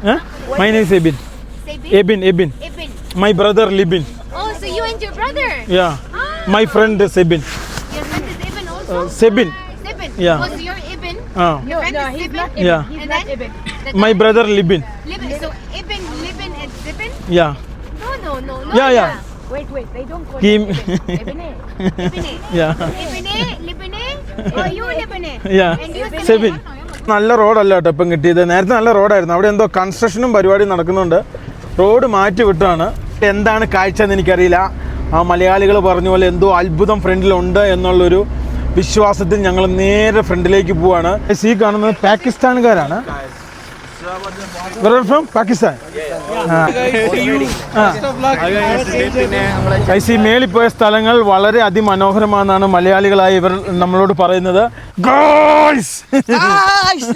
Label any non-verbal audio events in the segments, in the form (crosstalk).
Huh? My name is Ebin. Sabin? Ebin, Ebin. Ibin. My brother Libin. Oh, so you and your brother? Yeah. Ah. My friend is Ebin. Your friend is Ebin also? Uh, Sabin. Ah, Sabin. Yeah. Oh, so you're Ebin. Uh. Your friend is Ibin. Yeah. He's and not then Ibin. My brother Libin. Libin. So Ebin, Libin, and Zibin? Yeah. No, no, no. no Yeah, yeah. Wait, wait, they don't call Kim. him Ebin. (laughs) Ebin, Yeah. Ebin, Libene. (laughs) Oh, you Ebin? Yeah. And you Sabin. Sabin. നല്ല റോഡല്ല കേട്ടോ ഇപ്പം കിട്ടിയത്. നേരത്തെ നല്ല റോഡായിരുന്നു. അവിടെ എന്തോ കൺസ്ട്രക്ഷനും പരിപാടിയും നടക്കുന്നുണ്ട്. റോഡ് മാറ്റി വിട്ടാണ്. എന്താണ് കാഴ്ച എന്ന് എനിക്കറിയില്ല. ആ മലയാളികൾ പറഞ്ഞ പോലെ എന്തോ അത്ഭുതം ഫ്രണ്ടിലുണ്ട് എന്നുള്ളൊരു വിശ്വാസത്തിൽ ഞങ്ങൾ നേരെ ഫ്രണ്ടിലേക്ക് പോവാണ്. സീ കാണുന്നത് പാകിസ്ഥാൻകാരാണ്. ഫ്രം പാകിസ്ഥാൻ കൈസി മേളിൽ പോയ സ്ഥലങ്ങൾ വളരെ അതിമനോഹരമാണെന്നാണ് മലയാളികളായ ഇവർ നമ്മളോട് പറയുന്നത്.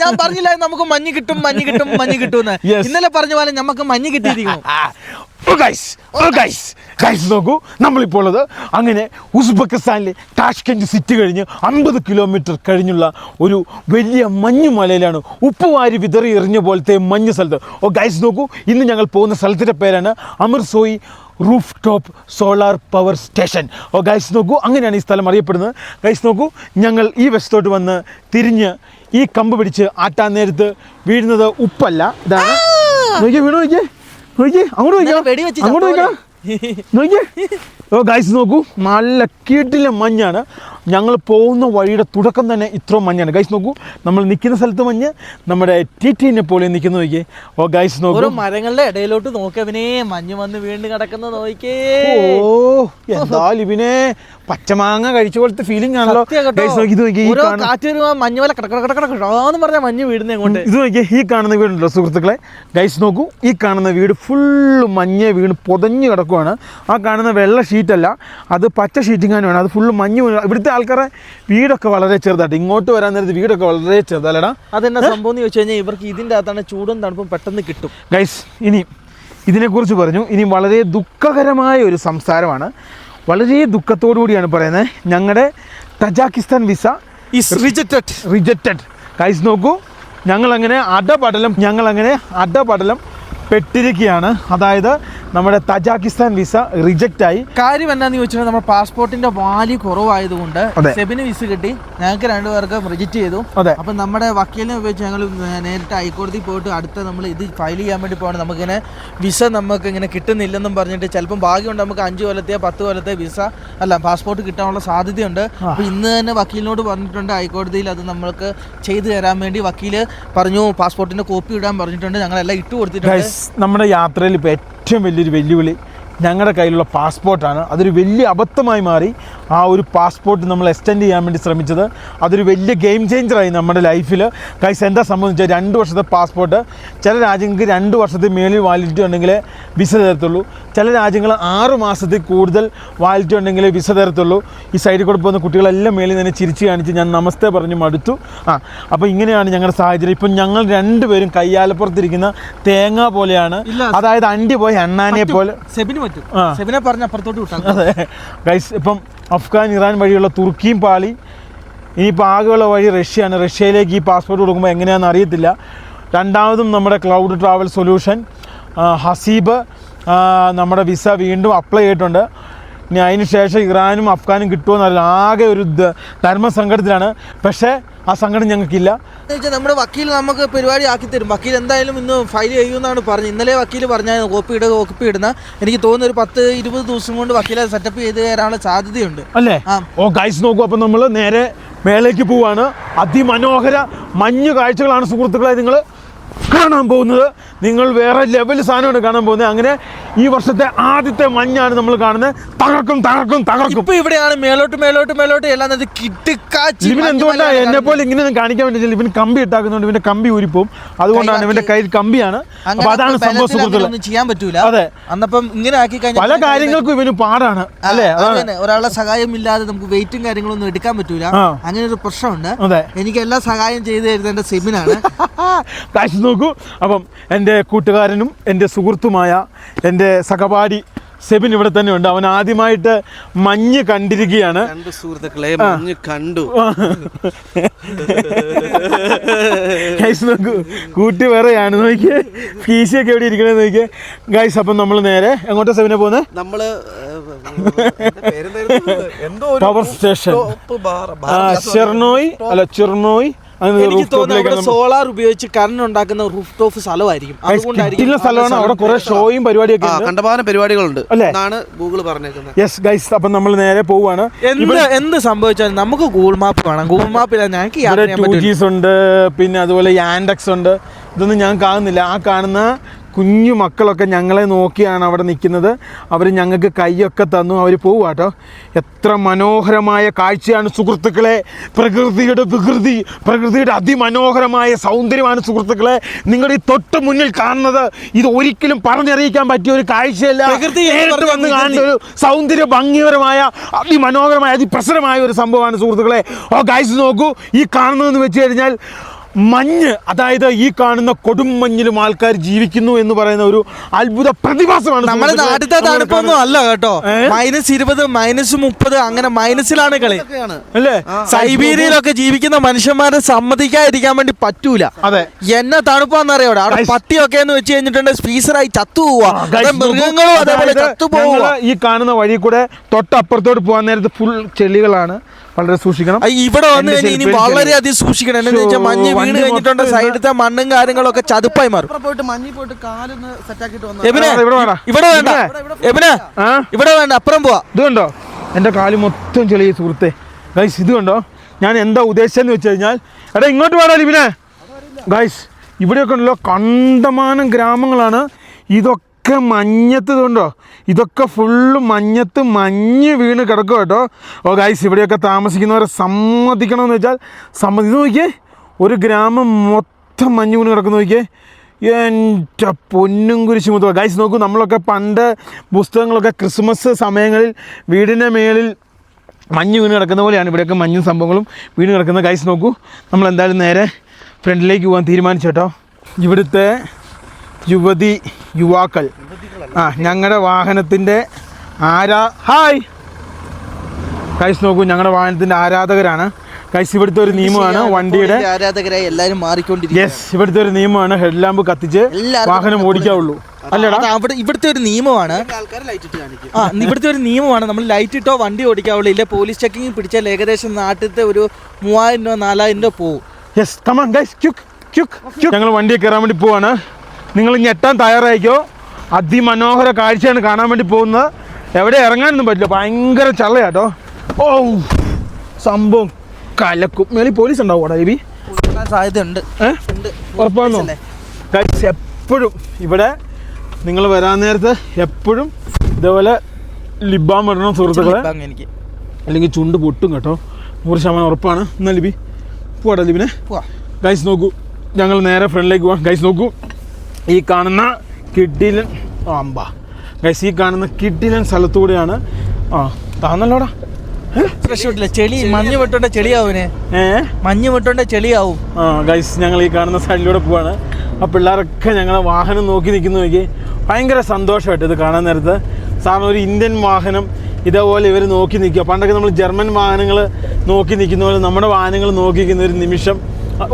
ഞാൻ പറഞ്ഞില്ല നമുക്ക് മഞ്ഞ് കിട്ടും മഞ്ഞ് കിട്ടും മഞ്ഞ് കിട്ടും ഇന്നലെ പറഞ്ഞ പോലെ നമുക്ക് മഞ്ഞ് കിട്ടിയിരിക്കുന്നു. (laughs) ഗൈസ് ഗൈസ് ഗൈസ് നോക്കൂ. നമ്മളിപ്പോൾ ഉള്ളത് അങ്ങനെ ഉസ്ബെക്കിസ്ഥാനിലെ താഷ്കെൻഡ് സിറ്റി കഴിഞ്ഞ് അമ്പത് കിലോമീറ്റർ കഴിഞ്ഞുള്ള ഒരു വലിയ മഞ്ഞ് മലയിലാണ് ഉപ്പുവാരി വിതറി എറിഞ്ഞ പോലത്തെ മഞ്ഞ് സ്ഥലത്ത്. ഓ ഗൈസ് നോക്കൂ. ഇന്ന് ഞങ്ങൾ പോകുന്ന സ്ഥലത്തിന്റെ പേരാണ് അമർസോയി roof top solar power station oh guys നോക്കൂ. അങ്ങനെയാണ് ഈ സ്ഥലം അറിയപ്പെടുന്നത്. ഗൈസ് നോക്കൂ. ഞങ്ങൾ ഈ വശത്തോട്ട് വന്ന് തിരിഞ്ഞ് ഈ കമ്പ് പിടിച്ച് ആട്ടാൻ നേരത്ത് വീഴുന്നത് ഉപ്പല്ല. ഇതാണ്. നോക്കിയേ വീണു നോക്കിയേ നോക്കിയേ. അങ്ങോട്ട് നോക്കിയാ വെടിവെച്ച് അങ്ങോട്ട് ചത്തോലെ. നോക്കിയാ. ഓ ഗൈസ് നോക്കൂ. നല്ല കീട്ടിലെ മഞ്ഞാണ്. ഞങ്ങൾ പോകുന്ന വഴിയുടെ തുടക്കം തന്നെ ഇത്ര മഞ്ഞാണ്. ഗൈസ് നോക്കൂ. നമ്മൾ നിൽക്കുന്ന സ്ഥലത്ത് മഞ്ഞ്. നമ്മുടെ ടി ടി പോലെ നിൽക്കുന്ന നോക്കിയേ. ഓ ഗൈസ് നോക്കൂ. മരങ്ങളുടെ ഇടയിലോട്ട് നോക്കവിനെ മഞ്ഞ് വന്ന് വീണ്ടും കിടക്കുന്ന നോക്കിയേ. ഓ എന്താ ലിബിനെ പച്ചമാങ്ങ കഴിച്ച പോലത്തെ ഫീലിംഗ് ആണല്ലോ. ഗൈസ് നോക്കി ഇത് കാറ്റ് മഞ്ഞ് പോലെ കടക്കടക്കടക്കടന്ന് പറഞ്ഞ മഞ്ഞ് വീടുന്ന അങ്ങോട്ട്. ഇത് നോക്കിയേ ഈ കാണുന്ന വീടുണ്ടല്ലോ സുഹൃത്തുക്കളെ. ഗൈസ് നോക്കൂ ഈ കാണുന്ന വീട് ഫുള്ള് മഞ്ഞ് വീണ് പൊതഞ്ഞ് കിടക്കുവാണ്. ആ കാണുന്ന വെള്ള ഷീറ്റല്ല. അത് പച്ച ഷീറ്റിങ്ങാനുമാണ് അത് ഫുള്ള് മഞ്ഞ് ഇവിടുത്തെ ആൾക്കാരെ വീടൊക്കെ വളരെ ചെറുതായിട്ട്. ഇങ്ങോട്ട് വരാൻ നേരത്ത് വീടൊക്കെ വളരെ ചെറുതല്ലടാ. അതെന്നാ സംഭവം എന്ന് ചോദിച്ചു കഴിഞ്ഞാൽ ഇവർക്ക് ഇതിന്റെ അകത്താണ് ചൂടും തണുപ്പും പെട്ടെന്ന് കിട്ടും. ഗൈസ് ഇനി ഇതിനെക്കുറിച്ച് പറഞ്ഞു. ഇനി വളരെ ദുഃഖകരമായ ഒരു സംസാരമാണ്. വളരെ ദുഃഖത്തോടു കൂടിയാണ് പറയുന്നത് ഞങ്ങളുടെ Tajikistan visa is rejected rejected guys നോക്കൂ. ഞങ്ങളങ്ങനെ അടപടലം ഞങ്ങളങ്ങനെ അടപടലം പെട്ടിരിക്കുകയാണ്. അതായത് നമ്മുടെ തജാക്കിസ്ഥാൻ വിസ റിജക്റ്റ് ആയി കാര്യം എന്താന്ന് ചോദിച്ചാൽ നമ്മുടെ പാസ്പോർട്ടിന്റെ വാല്യൂ കുറവായതുകൊണ്ട്. സെബിന് വിസ കിട്ടി. ഞങ്ങൾക്ക് രണ്ടുപേർക്കും റിജക്റ്റ് ചെയ്തു. അതെ. അപ്പൊ നമ്മുടെ വക്കീലിനെ ഉപയോഗിച്ച് ഞങ്ങൾ നേരിട്ട് ഹൈക്കോടതി പോയിട്ട് അടുത്ത നമ്മൾ ഇത് ഫയൽ ചെയ്യാൻ വേണ്ടി പോകണം നമുക്കിങ്ങനെ വിസ നമുക്ക് ഇങ്ങനെ കിട്ടുന്നില്ലെന്നും പറഞ്ഞിട്ട് ചിലപ്പം ഭാഗ്യമുണ്ട് നമുക്ക് അഞ്ച് കൊല്ലത്തെ പത്ത് കൊല്ലത്തെ വിസ അല്ല പാസ്പോർട്ട് കിട്ടാനുള്ള സാധ്യതയുണ്ട്. അപ്പൊ ഇന്ന് തന്നെ വക്കീലിനോട് പറഞ്ഞിട്ടുണ്ട് ഹൈക്കോടതിയിൽ അത് നമ്മൾക്ക് ചെയ്തു തരാൻ വേണ്ടി. വക്കീൽ പറഞ്ഞു പാസ്പോർട്ടിന്റെ കോപ്പി ഇടാൻ പറഞ്ഞിട്ടുണ്ട്. ഞങ്ങളെല്ലാം ഇട്ടു കൊടുത്തിട്ടുണ്ട് നമ്മുടെ യാത്രയിൽ ഇപ്പോൾ ഏറ്റവും വലിയൊരു വെല്ലുവിളി ഞങ്ങളുടെ കയ്യിലുള്ള പാസ്പോർട്ടാണ്. അതൊരു വലിയ അബദ്ധമായി മാറി. ആ ഒരു പാസ്പോർട്ട് നമ്മൾ എക്സ്റ്റെൻഡ് ചെയ്യാൻ വേണ്ടി ശ്രമിച്ചത്. അതൊരു വലിയ ഗെയിം ചേഞ്ചറായി നമ്മുടെ ലൈഫിൽ കൈസ് എന്താ സംബന്ധിച്ചാൽ രണ്ട് വർഷത്തെ പാസ്പോർട്ട്. ചില രാജ്യങ്ങൾക്ക് രണ്ട് വർഷത്തെ മേളിൽ വാലിഡിറ്റി ഉണ്ടെങ്കിൽ വിസ തരത്തുള്ളൂ. ചില രാജ്യങ്ങൾ ആറ് മാസത്തിൽ കൂടുതൽ വാലിറ്റി ഉണ്ടെങ്കിൽ വിസ തരത്തുള്ളൂ. ഈ സൈഡിൽ കൂടെ പോകുന്ന കുട്ടികളെല്ലാം മേളിൽ തന്നെ ചിരിച്ച് കാണിച്ച് ഞാൻ നമസ്തേ പറഞ്ഞു മടുത്തു. ആ അപ്പോൾ ഇങ്ങനെയാണ് ഞങ്ങളുടെ സാഹചര്യം. ഇപ്പം ഞങ്ങൾ രണ്ടുപേരും കയ്യാലപ്പുറത്തിരിക്കുന്ന തേങ്ങ പോലെയാണ്. അതായത് അണ്ടി പോയ അണ്ണാനെ പോലെ. സെബിന് പറ്റും. സെബിനെ പറഞ്ഞ അപ്പുറത്തോട്ട് വിട്ടാൽ അതെ. ഗൈസ് ഇപ്പം അഫ്ഗാൻ ഇറാൻ വഴിയുള്ള തുർക്കിയും പാളി ഇനിയിപ്പോൾ ആകെയുള്ള വഴി റഷ്യയാണ്. റഷ്യയിലേക്ക് ഈ പാസ്പോർട്ട് കൊടുക്കുമ്പോൾ എങ്ങനെയാണെന്ന് അറിയത്തില്ല. രണ്ടാമതും നമ്മുടെ ക്ലൗഡ് ട്രാവൽ സൊല്യൂഷൻ ഹസീബ് നമ്മുടെ വിസ വീണ്ടും അപ്ലൈ ചെയ്തിട്ടുണ്ട്. ഇനി അതിന് ശേഷം ഇറാനും അഫ്ഗാനും കിട്ടുമെന്നറിയില്ല ആകെ ഒരു ധർമ്മസങ്കടത്തിലാണ്. പക്ഷേ ആ സങ്കടം ഞങ്ങൾക്കില്ല. നമ്മുടെ വക്കീൽ നമുക്ക് പരിപാടി ആക്കി തരും. വക്കീൽ എന്തായാലും ഇന്ന് ഫയൽ ചെയ്യുമെന്നാണ് പറഞ്ഞത്. ഇന്നലെ വക്കീൽ പറഞ്ഞാൽ കോപ്പി ഇടുക കോപ്പി ഇടുന്ന. എനിക്ക് തോന്നുന്നു ഒരു പത്ത് ഇരുപത് ദിവസം കൊണ്ട് വക്കീലെ സെറ്റപ്പ് ചെയ്ത് തരാനുള്ള സാധ്യതയുണ്ട്. അല്ലേ? ഓ ഗൈസ് നോക്കൂ. അപ്പം നമ്മൾ നേരെ മേലേക്ക് പോവാണ്. അതിമനോഹര മഞ്ഞു കാഴ്ചകളാണ് സുഹൃത്തുക്കളെ നിങ്ങൾ കാണാൻ പോകുന്നത്. നിങ്ങൾ വേറെ ലെവൽ സാധനമാണ് കാണാൻ പോകുന്നത്. അങ്ങനെ ഈ വർഷത്തെ ആദ്യത്തെ മഞ്ഞാണ് നമ്മൾ കാണുന്നത്. തകർക്കും തകർക്കും തകർക്കും. ഇപ്പൊ ഇവിടെയാണ് മേലോട്ട് മേലോട്ട് മേലോട്ട് എല്ലാം കിട്ടിക്കാച്ചി ഇവൻ എന്തുകൊണ്ടാണ് എന്നെ പോലെ ഇങ്ങനെ കാണിക്കാൻ വേണ്ടി ഇവൻ കമ്പി ഇട്ടാക്കുന്നുണ്ട്. ഇവന്റെ കമ്പി ഉരിപ്പും അതുകൊണ്ടാണ് ഇവന്റെ കയ്യിൽ കമ്പിയാണ്. അപ്പൊ അതാണ് സംഭവം സുഹൃത്തുക്കളെ. ചെയ്യാൻ പറ്റൂല. അതെ. അന്നപ്പം ഇങ്ങനെ ആക്കി കഴിഞ്ഞാൽ പല കാര്യങ്ങൾക്കും ഇവന് പാടാണ്. അല്ലേ? ഒരാളെ സഹായം ഇല്ലാതെ നമുക്ക് വെയിറ്റും കാര്യങ്ങളൊന്നും എടുക്കാൻ പറ്റൂല. അങ്ങനെ ഒരു പ്രശ്നമുണ്ട്. അതെ. എനിക്ക് എല്ലാ സഹായം ചെയ്തു തരുന്ന എന്റെ സെബിനാണ്. കാശ് (laughs) നോക്കൂ. അപ്പം എന്റെ കൂട്ടുകാരനും എന്റെ സുഹൃത്തുമായ എന്റെ സഹപാഠി സെബിൻ ഇവിടെ തന്നെ ഉണ്ട്. അവൻ ആദ്യമായിട്ട് മഞ്ഞ് കണ്ടിരിക്കുകയാണ്. കണ്ടു സുഹൃത്തുക്കളെ മഞ്ഞ് കണ്ടു. ഗൈസ് നോക്കൂ. കൂട്ടി വേറെയാണ്. നോക്കിയേ. ഫീസിയൊക്കെ എവിടെ ഇരിക്കണേ നോക്കിയേ. ഗൈസ് അപ്പം നമ്മൾ നേരെ എങ്ങോട്ടാ സെബിനെ പോകുന്നത് ഒരു പവർ സ്റ്റേഷൻ ആ അല്ല ചെർണോയ് എനിക്ക് തോന്നുന്നു അവിടെ സോളാർ ഉപയോഗിച്ച് കറണ്ട് ഉണ്ടാക്കുന്ന റൂഫ് ടോപ്പ് സ്ഥലമായിരിക്കും അതുകൊണ്ടായിരിക്കും സ്ഥലമാണ്. അവിടെ കുറെ ഷോയും പരിപാടിയൊക്കെ കണ്ടമാനം പരിപാടികളുണ്ട്. എന്നാണ് ഗൂഗിൾ പറഞ്ഞേക്കുന്നത്. യെസ് ഗൈസ് അപ്പം നമ്മൾ നേരെ പോവാണ് എന്ത് എന്ത് സംഭവിച്ചാലും നമുക്ക് ഗൂഗിൾ മാപ്പ് വേണം ഗൂഗിൾ മാപ്പില്ല ഞങ്ങൾക്ക് ഉണ്ട് പിന്നെ അതുപോലെ യാൻഡക്സ് ഉണ്ട്. ഇതൊന്നും ഞാൻ കാണുന്നില്ല ആ കാണുന്ന കുഞ്ഞു മക്കളൊക്കെ ഞങ്ങളെ നോക്കിയാണ് അവിടെ നിൽക്കുന്നത്. അവർ ഞങ്ങൾക്ക് കൈയൊക്കെ തന്നു. അവർ പോവുക കേട്ടോ എത്ര മനോഹരമായ കാഴ്ചയാണ് സുഹൃത്തുക്കളെ. പ്രകൃതിയുടെ വികൃതി പ്രകൃതിയുടെ അതിമനോഹരമായ സൗന്ദര്യമാണ് സുഹൃത്തുക്കളെ. നിങ്ങളുടെ ഈ തൊട്ട് മുന്നിൽ കാണുന്നത് ഇത് ഒരിക്കലും പറഞ്ഞറിയിക്കാൻ പറ്റിയ ഒരു കാഴ്ചയല്ല. നേരിട്ട് വന്ന് കാണുന്ന ഒരു സൗന്ദര്യ ഭംഗിപരമായ അതിമനോഹരമായ അതിപ്രസരമായ ഒരു സംഭവമാണ് സുഹൃത്തുക്കളെ. ഓ കാഴ്ച നോക്കൂ. ഈ കാണുന്നതെന്ന് വെച്ച് കഴിഞ്ഞാൽ മഞ്ഞ് അതായത് ഈ കാണുന്ന കൊടും മഞ്ഞിലും ആൾക്കാർ ജീവിക്കുന്നു എന്ന് പറയുന്ന ഒരു അത്ഭുത പ്രതിഭാസമാണ് നമ്മുടെ. നാട്ടിലത്തെ തണുപ്പൊന്നും അല്ല കേട്ടോ. മൈനസ് ഇരുപത് മൈനസ് മുപ്പത് അങ്ങനെ മൈനസിലാണ് കളി. അല്ലേ? സൈബീരിയയിലൊക്കെ ജീവിക്കുന്ന മനുഷ്യന്മാരെ സമ്മതിക്കാതിരിക്കാൻ വേണ്ടി പറ്റൂല. അതെ. എന്നെ തണുപ്പാന്നറിയോടെ? അവിടെ. പട്ടിയൊക്കെ എന്ന് വെച്ച് കഴിഞ്ഞിട്ടുണ്ടെങ്കിൽ സ്പീസറായി ചത്തു പോവാ Guys, അതെ, മൃഗങ്ങളും അതേപോലെ ചത്തു പോവുക. ഈ കാണുന്ന വഴി കൂടെ തൊട്ടപ്പുറത്തോട്ട് പോകാൻ നേരത്ത് ഫുൾ ചെളികളാണ്. വളരെ സൂക്ഷിക്കണം. ഇവിടെ വന്നു കഴിഞ്ഞാൽ ഇനി വളരെ വളരെയധികം സൂക്ഷിക്കണം. എന്ന് വെച്ചാൽ മഞ്ഞ് വീണ് കഴിഞ്ഞിട്ടുണ്ട് സൈഡിലത്തെ സൈഡത്തെ മണ്ണും കാര്യങ്ങളൊക്കെ ചതുപ്പായി മാറും. ഇവിടെ പോയിട്ട് പോയിട്ട് കാലൊന്ന് സെറ്റാക്കിട്ട് വന്നു? എബിനെ ഇവിടെ വേണ്ട. ഇവിടെ വേണ്ട. എബിനെ ഇവിടെ വേണ്ട അപ്പുറം പോവാ. ഇതുണ്ടോ? എന്റെ എന്റെ കാൽ മൊത്തം ചെളി സുഹൃത്തെ. ഗൈസ് ഇത് കണ്ടോ ഞാൻ എന്താ ഉദ്ദേശിച്ചതെന്ന് വെച്ച് കഴിഞ്ഞാൽ എടാ ഇങ്ങോട്ട് വേണോ ലിബിനെ. ഗൈസ് ഇവിടെയൊക്കെ ഉണ്ടല്ലോ കണ്ടമാനം ഗ്രാമങ്ങളാണ്. ഇതൊക്കെ മഞ്ഞത്ത് ഇതുണ്ടോ? ഇതൊക്കെ ഫുള്ള് മഞ്ഞത്ത് മഞ്ഞ് വീണ് കിടക്കും കേട്ടോ. ഓ ഗൈസ് ഇവിടെയൊക്കെ താമസിക്കുന്നവരെ സമ്മതിക്കണമെന്ന് വെച്ചാൽ സമ്മതി. നോക്കിയേ ഒരു ഗ്രാമം മൊത്തം മഞ്ഞ് വീണ് കിടക്കുന്നു നോക്കിയേ. എന്റെ പൊന്നും കുരിശ് മുത്തുക ഗൈസ് നോക്കൂ നമ്മളൊക്കെ പണ്ട് പുസ്തകങ്ങളൊക്കെ ക്രിസ്മസ് സമയങ്ങളിൽ വീടിന്റെ മേളിൽ മഞ്ഞ് വീണ് കിടക്കുന്ന പോലെയാണ് ഇവിടെയൊക്കെ മഞ്ഞും സംഭവങ്ങളും വീണ് കിടക്കുന്ന ഗൈസ് നോക്കൂ നമ്മൾ എന്തായാലും നേരെ ഫ്രണ്ടിലേക്ക് പോകാൻ തീരുമാനിച്ചു കേട്ടോ. ഇവിടുത്തെ യുവതി യുവാക്കൾ. ആ ഞങ്ങളുടെ വാഹനത്തിന്റെ ആരാ ഹായ്! കൈസ് നോക്കൂ ഞങ്ങളുടെ വാഹനത്തിന്റെ ആരാധകരാണ്. കൈസ് ഇവിടുത്തെ ഒരു നിയമമാണ് വണ്ടിയുടെ ആരാധകരായി എല്ലാവരും മാറിക്കൊണ്ടിരിക്കും യെസ് ഇവിടുത്തെ ഒരു നിയമമാണ് ഹെഡ് ലാമ്പ് കത്തിച്ച് വാഹനം ഓടിക്കാവുള്ളൂ. അല്ലടാ. അവിടെ ഇവിടുത്തെ ഒരു നിയമമാണ്. ആൾക്കാർ ലൈറ്റ് ഇട്ട് കാണിക്കും. ആ ഇവിടുത്തെ ഒരു നിയമമാണ്. നമ്മൾ ലൈറ്റ് ഇട്ടോ വണ്ടി ഓടിക്കാവുള്ളൂ. ഇല്ല പോലീസ് ചെക്കിങ് പിടിച്ചാൽ ഏകദേശം നാട്ടിലത്തെ ഒരു മൂവായിരം രൂപ നാലായിരം രൂപ പോകും yes come on guys quick quick quick ഞങ്ങൾ വണ്ടി കയറാൻ വേണ്ടി പോവാണ്. നിങ്ങൾ ഞെട്ടാൻ തയ്യാറായിക്കോ? അതിമനോഹര കാഴ്ചയാണ് കാണാൻ വേണ്ടി പോകുന്നത്. എവിടെ ഇറങ്ങാനൊന്നും പറ്റില്ല. ഭയങ്കര ചള്ളയാട്ടോ ഓ സംഭവം കലക്കും. മേളിൽ പോലീസ് ഉണ്ടാവും കൂടെ ലിബി സാധ്യതയുണ്ട്. ഉറപ്പാണോ? എപ്പോഴും ഇവിടെ നിങ്ങൾ വരാൻ നേരത്ത് എപ്പോഴും ഇതേപോലെ ലിബാം വരണം സുഹൃത്തുക്കളെ. എനിക്ക്. അല്ലെങ്കിൽ ചുണ്ട് പൊട്ടും കേട്ടോ. നൂറ് ശതമാനം ഉറപ്പാണ്. എന്നാൽ ലിബി? പോടാ ലിബിനെ. ഗൈസ് നോക്കൂ. ഞങ്ങൾ നേരെ ഫ്രണ്ടിലേക്ക് പോവാം. ഗൈസ് നോക്കൂ. ഈ കാണുന്ന കിഡിലൻ അമ്പ. ഗൈസ് ഈ കാണുന്ന കിഡിലൻ സ്ഥലത്തൂടെയാണ് ആ താന്നല്ലോടാ. ചെളി മഞ്ഞ് വിട്ടോണ്ട ചെളിയാവൂനെ. മഞ്ഞ് വിട്ടോണ്ട ചെളിയാവും. ആ ഗൈസ് ഞങ്ങൾ ഈ കാണുന്ന സൈഡിലൂടെ പോവാണ്. ആ പിള്ളേരൊക്കെ ഞങ്ങളെ വാഹനം നോക്കി നിൽക്കുന്നു നോക്കി. ഭയങ്കര സന്തോഷമായിട്ട് ഇത് കാണാൻ നേരത്ത്. സാറിന് ഒരു ഇന്ത്യൻ വാഹനം ഇതേപോലെ ഇവർ നോക്കി നിൽക്കുക. പണ്ടൊക്കെ നമ്മൾ ജർമ്മൻ വാഹനങ്ങൾ നോക്കി നിൽക്കുന്ന പോലെ നമ്മുടെ വാഹനങ്ങൾ നോക്കി നിൽക്കുന്ന ഒരു നിമിഷം.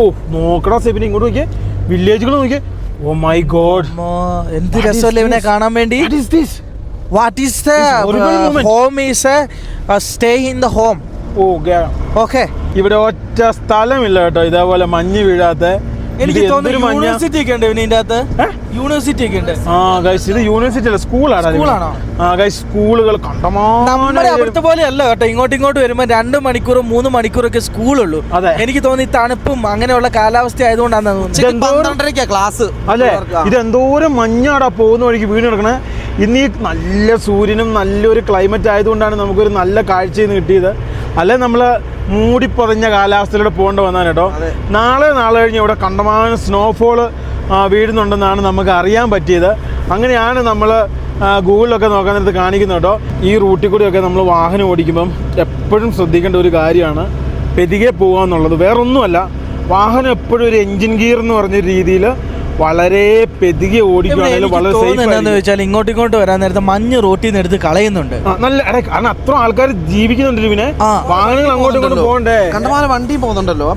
ഓ നോക്കടാ സെബിനെ ഇങ്ങോട്ട് നോക്കിയേ. വില്ലേജുകൾ നോക്കിയേ. ഓ മൈ ഗോഡ് എന്ത് രസമല്ലേ ഇവനെ കാണാൻ വേണ്ടി? What is the home is stay in the home oh okay ഇവിടെ ഒറ്റ സ്ഥലമില്ല കേട്ടോ. ഇതേപോലെ മഞ്ഞ് വീഴാത്ത എനിക്ക് തോന്നുന്നു യൂണിവേഴ്സിറ്റി ഒക്കെ ഉണ്ട് ഇവന് ഇതിന്റെ അകത്ത് യൂണിവേഴ്സിറ്റി ഒക്കെ ഉണ്ട്. ആ ഗൈസ് ഇത് യൂണിവേഴ്സിറ്റി അല്ല സ്കൂളാണ് സ്കൂളാണോ? ആ ഗൈസ് സ്കൂളുകൾ കണ്ടമാനം അവിടുത്തെ പോലെ അല്ല കേട്ടോ. ഇങ്ങോട്ട് ഇങ്ങോട്ട് വരുമ്പോൾ രണ്ട് മണിക്കൂറും മൂന്ന് മണിക്കൂറൊക്കെ സ്കൂളുള്ളൂ അതെ. എനിക്ക് തോന്നി തണുപ്പും അങ്ങനെയുള്ള കാലാവസ്ഥ ആയതുകൊണ്ടാണ് തോന്നുന്നത് പന്ത്രണ്ടരയ്ക്കാ ക്ലാസ് അല്ലേ ഇത് എന്തോരം മഞ്ഞാടാ പോകുന്ന വഴിക്ക് വീണ് കിടക്കണേ. ഇന്ന് ഈ നല്ല സൂര്യനും നല്ലൊരു ക്ലൈമറ്റ് ആയതുകൊണ്ടാണ് നമുക്കൊരു നല്ല കാഴ്ചയിൽ കിട്ടിയത്. അല്ലെ നമ്മൾ മൂടിപ്പൊതഞ്ഞ കാലാവസ്ഥയിലൂടെ പോകേണ്ടി വന്നാൽ കേട്ടോ. നാളെ നാളെ കഴിഞ്ഞ് ഇവിടെ കണ്ടമാനം സ്നോഫോൾ വീഴുന്നുണ്ടെന്നാണ് നമുക്ക് അറിയാൻ പറ്റിയത്. അങ്ങനെയാണ് നമ്മൾ ഗൂഗിളിലൊക്കെ നോക്കാൻ നേരത്ത് കാണിക്കുന്നത് കേട്ടോ. ഈ റൂട്ടിൽ കൂടിയൊക്കെ നമ്മൾ വാഹനം ഓടിക്കുമ്പം എപ്പോഴും ശ്രദ്ധിക്കേണ്ട ഒരു കാര്യമാണ്. പെതികെ പോകുക എന്നുള്ളത് വേറൊന്നുമല്ല. വാഹനം എപ്പോഴും ഒരു എൻജിൻ ഗിയർ എന്ന് പറഞ്ഞ രീതിയിൽ വളരെ പെതുകി ഓടിക്കുകയാണെങ്കിൽ വളരെ വെച്ചാൽ ഇങ്ങോട്ട് ഇങ്ങോട്ട് വരാൻ നേരത്തെ മഞ്ഞ് റോട്ടിൽ നിന്ന് എടുത്ത് കളയുന്നുണ്ട്. നല്ല എടാ, കാരണം അത്ര ആൾക്കാർ ജീവിക്കുന്നുണ്ട് പിന്നെ വാഹനങ്ങൾ അങ്ങോട്ടും ഇങ്ങോട്ടും പോകണ്ടേ? കണ്ടമാല വണ്ടി പോകുന്നുണ്ടല്ലോ.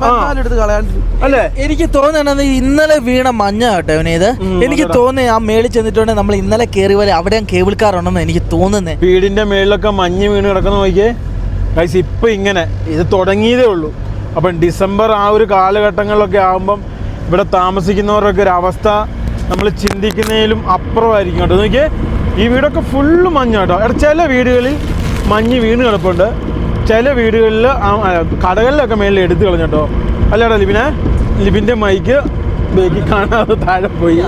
എടുത്ത് കളയാൻ അല്ലേ? എനിക്ക് തോന്നുന്നത് ഇന്നലെ വീണ മഞ്ഞ കേട്ടോ ഇവനേത് എനിക്ക് തോന്നുന്നത് ആ മേളിൽ ചെന്നിട്ടുണ്ടെങ്കിൽ നമ്മൾ ഇന്നലെ കേറി പോലെ അവിടെ കേബിൾ കാർ ഉണ്ടെന്ന് എനിക്ക് തോന്നുന്നേ. വീടിന്റെ മേളിലൊക്കെ മഞ്ഞ് വീണ് കിടക്കുന്ന നോക്കിയേ. ഗൈസ് ഇപ്പൊ ഇങ്ങനെ ഇത് തുടങ്ങിയതേ ഉള്ളൂ. അപ്പം ഡിസംബർ ആ ഒരു കാലഘട്ടങ്ങളിലൊക്കെ ആകുമ്പം ഇവിടെ താമസിക്കുന്നവരൊക്കെ ഒരു അവസ്ഥ നമ്മൾ ചിന്തിക്കുന്നതിലും അപ്പുറമായിരിക്കും കേട്ടോ. നോക്കിയേ ഈ വീടൊക്കെ ഫുള്ള് മഞ്ഞ കേട്ടോ. എടാ ചില വീടുകളിൽ മഞ്ഞ് വീണ് കിടപ്പുണ്ട്. ചില വീടുകളിൽ കടകളിലൊക്കെ മേളിൽ എടുത്ത് കളഞ്ഞു കേട്ടോ. അല്ലേടാ ലിബിനെ ലിബിന്റെ മൈക്ക് ബേക്കി കാണാതെ താഴെ പോയി.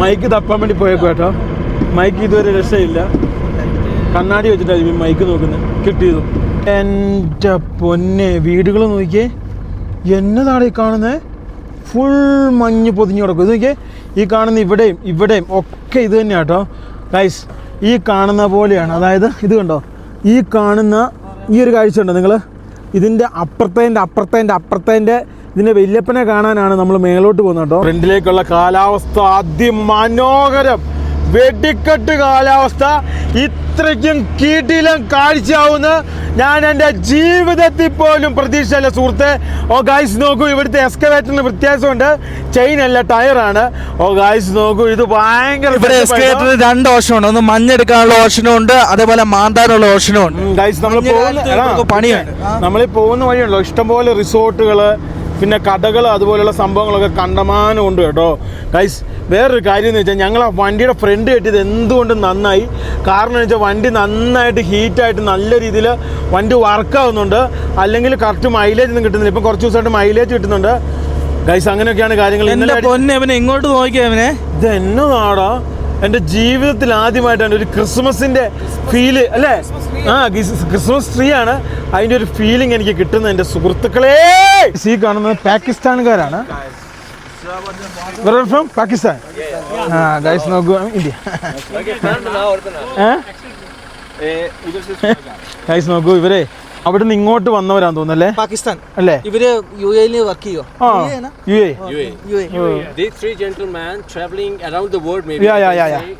മൈക്ക് തപ്പാൻ വേണ്ടി പോയേക്കും കേട്ടോ. മൈക്ക് ഇതുവരെ രക്ഷയില്ല. കണ്ണാടി വെച്ചിട്ടാണ് ലിബിൻ മൈക്ക് നോക്കുന്നത് കിട്ടിയതും. എന്റെ പൊന്നെ വീടുകൾ നോക്കിയേ. എന്നതാണ് ഈ കാണുന്നത് ഫുൾ മഞ്ഞ് പൊതിഞ്ഞ് കിടക്കും. ഇത് നോക്കിയേ ഈ കാണുന്ന ഇവിടെയും ഇവിടെയും ഒക്കെ ഇത് തന്നെയാണ് കേട്ടോ ഗൈസ് ഈ കാണുന്ന പോലെയാണ്. അതായത് ഇത് കണ്ടോ? ഈ കാണുന്ന ഈ ഒരു കാഴ്ച ഉണ്ടോ നിങ്ങൾ ഇതിന്റെ അപ്പുറത്തേന്റെ അപ്പുറത്തേന്റെ അപ്പുറത്തേന്റെ ഇതിന്റെ വല്യപ്പനെ കാണാനാണ് നമ്മൾ മേലോട്ട് പോകുന്നത് കേട്ടോ ഫ്രണ്ടിലേക്കുള്ള കാലാവസ്ഥ അതിമനോഹരം. വെടിക്കെട്ട് കാലാവസ്ഥ ഇത്രയ്ക്കും കീട്ടിലും കാഴ്ചയാവുന്ന ഞാൻ എന്റെ ജീവിതത്തിൽ പോലും പ്രതീക്ഷയല്ല സുഹൃത്തെ. ഓ ഗായ്സ് നോക്കൂ ഇവിടുത്തെ എക്സ്കവേറ്ററിന് വ്യത്യാസമുണ്ട്. ചെയിൻ അല്ല ടയറാണ് ഓ ഗായ്സ് നോക്കൂ ഇത് ഭയങ്കര ഇവിടെ എക്സ്കവേറ്ററിന് രണ്ട് ഓപ്ഷനുണ്ട് ഒന്ന് മഞ്ഞെടുക്കാനുള്ള ഓപ്ഷനും ഉണ്ട് അതേപോലെ മാന്താനുള്ള ഓപ്ഷനും ഉണ്ട് ഗൈസ് നമ്മൾ പോകുന്ന പണിയാണ്. നമ്മൾ ഈ പോകുന്ന വഴിയുണ്ടല്ലോ. ഇഷ്ടംപോലെ റിസോർട്ടുകൾ പിന്നെ കഥകൾ അതുപോലെയുള്ള സംഭവങ്ങളൊക്കെ കണ്ടമാനം ഉണ്ട് കേട്ടോ. ഗൈസ് വേറൊരു കാര്യം എന്ന് വെച്ചാൽ ഞങ്ങൾ ആ വണ്ടിയുടെ ഫ്രണ്ട് കെട്ടിയത് എന്തുകൊണ്ടും നന്നായി? കാരണം എന്ന് വെച്ചാൽ വണ്ടി നന്നായിട്ട് ഹീറ്റായിട്ട് നല്ല രീതിയിൽ വണ്ടി വർക്കാവുന്നുണ്ട് അല്ലെങ്കിൽ കറക്റ്റ് മൈലേജ് ഒന്നും കിട്ടുന്നില്ല. ഇപ്പം കുറച്ച് ദിവസമായിട്ട് മൈലേജ് കിട്ടുന്നുണ്ട്. ഗൈസ് അങ്ങനെയൊക്കെയാണ് കാര്യങ്ങൾ. ഇന്നലെ ഇങ്ങോട്ട് നോക്കിയവനെ ഇത് എന്നതാടാ എന്റെ ജീവിതത്തിൽ ആദ്യമായിട്ടാണ് ഒരു ക്രിസ്മസിന്റെ ഫീൽ അല്ലേ? ആ ക്രിസ്മസ് ട്രീ ആണ്. അതിന്റെ ഒരു ഫീലിംഗ് എനിക്ക് കിട്ടുന്നത് എന്റെ സുഹൃത്തുക്കളെ. സീ കാണുന്നത് പാകിസ്ഥാനുകാരാണ് ഫ്രം പാകിസ്ഥാൻ. ആ ഗൈസ് നോക്കൂ ഇന്ത്യ ഗൈസ് (laughs) നോക്കൂ ഇവരെ. അവിടെ നിന്ന് ഇങ്ങോട്ട് വന്നവരാന്ന് തോന്നുന്നല്ലേ പാകിസ്ഥാൻ അല്ലേ ഇവർ യു എയിൽ വർക്ക് ചെയ്യോ U A These three gentlemen traveling around the world, maybe. Yeah, yeah, you yeah, can say,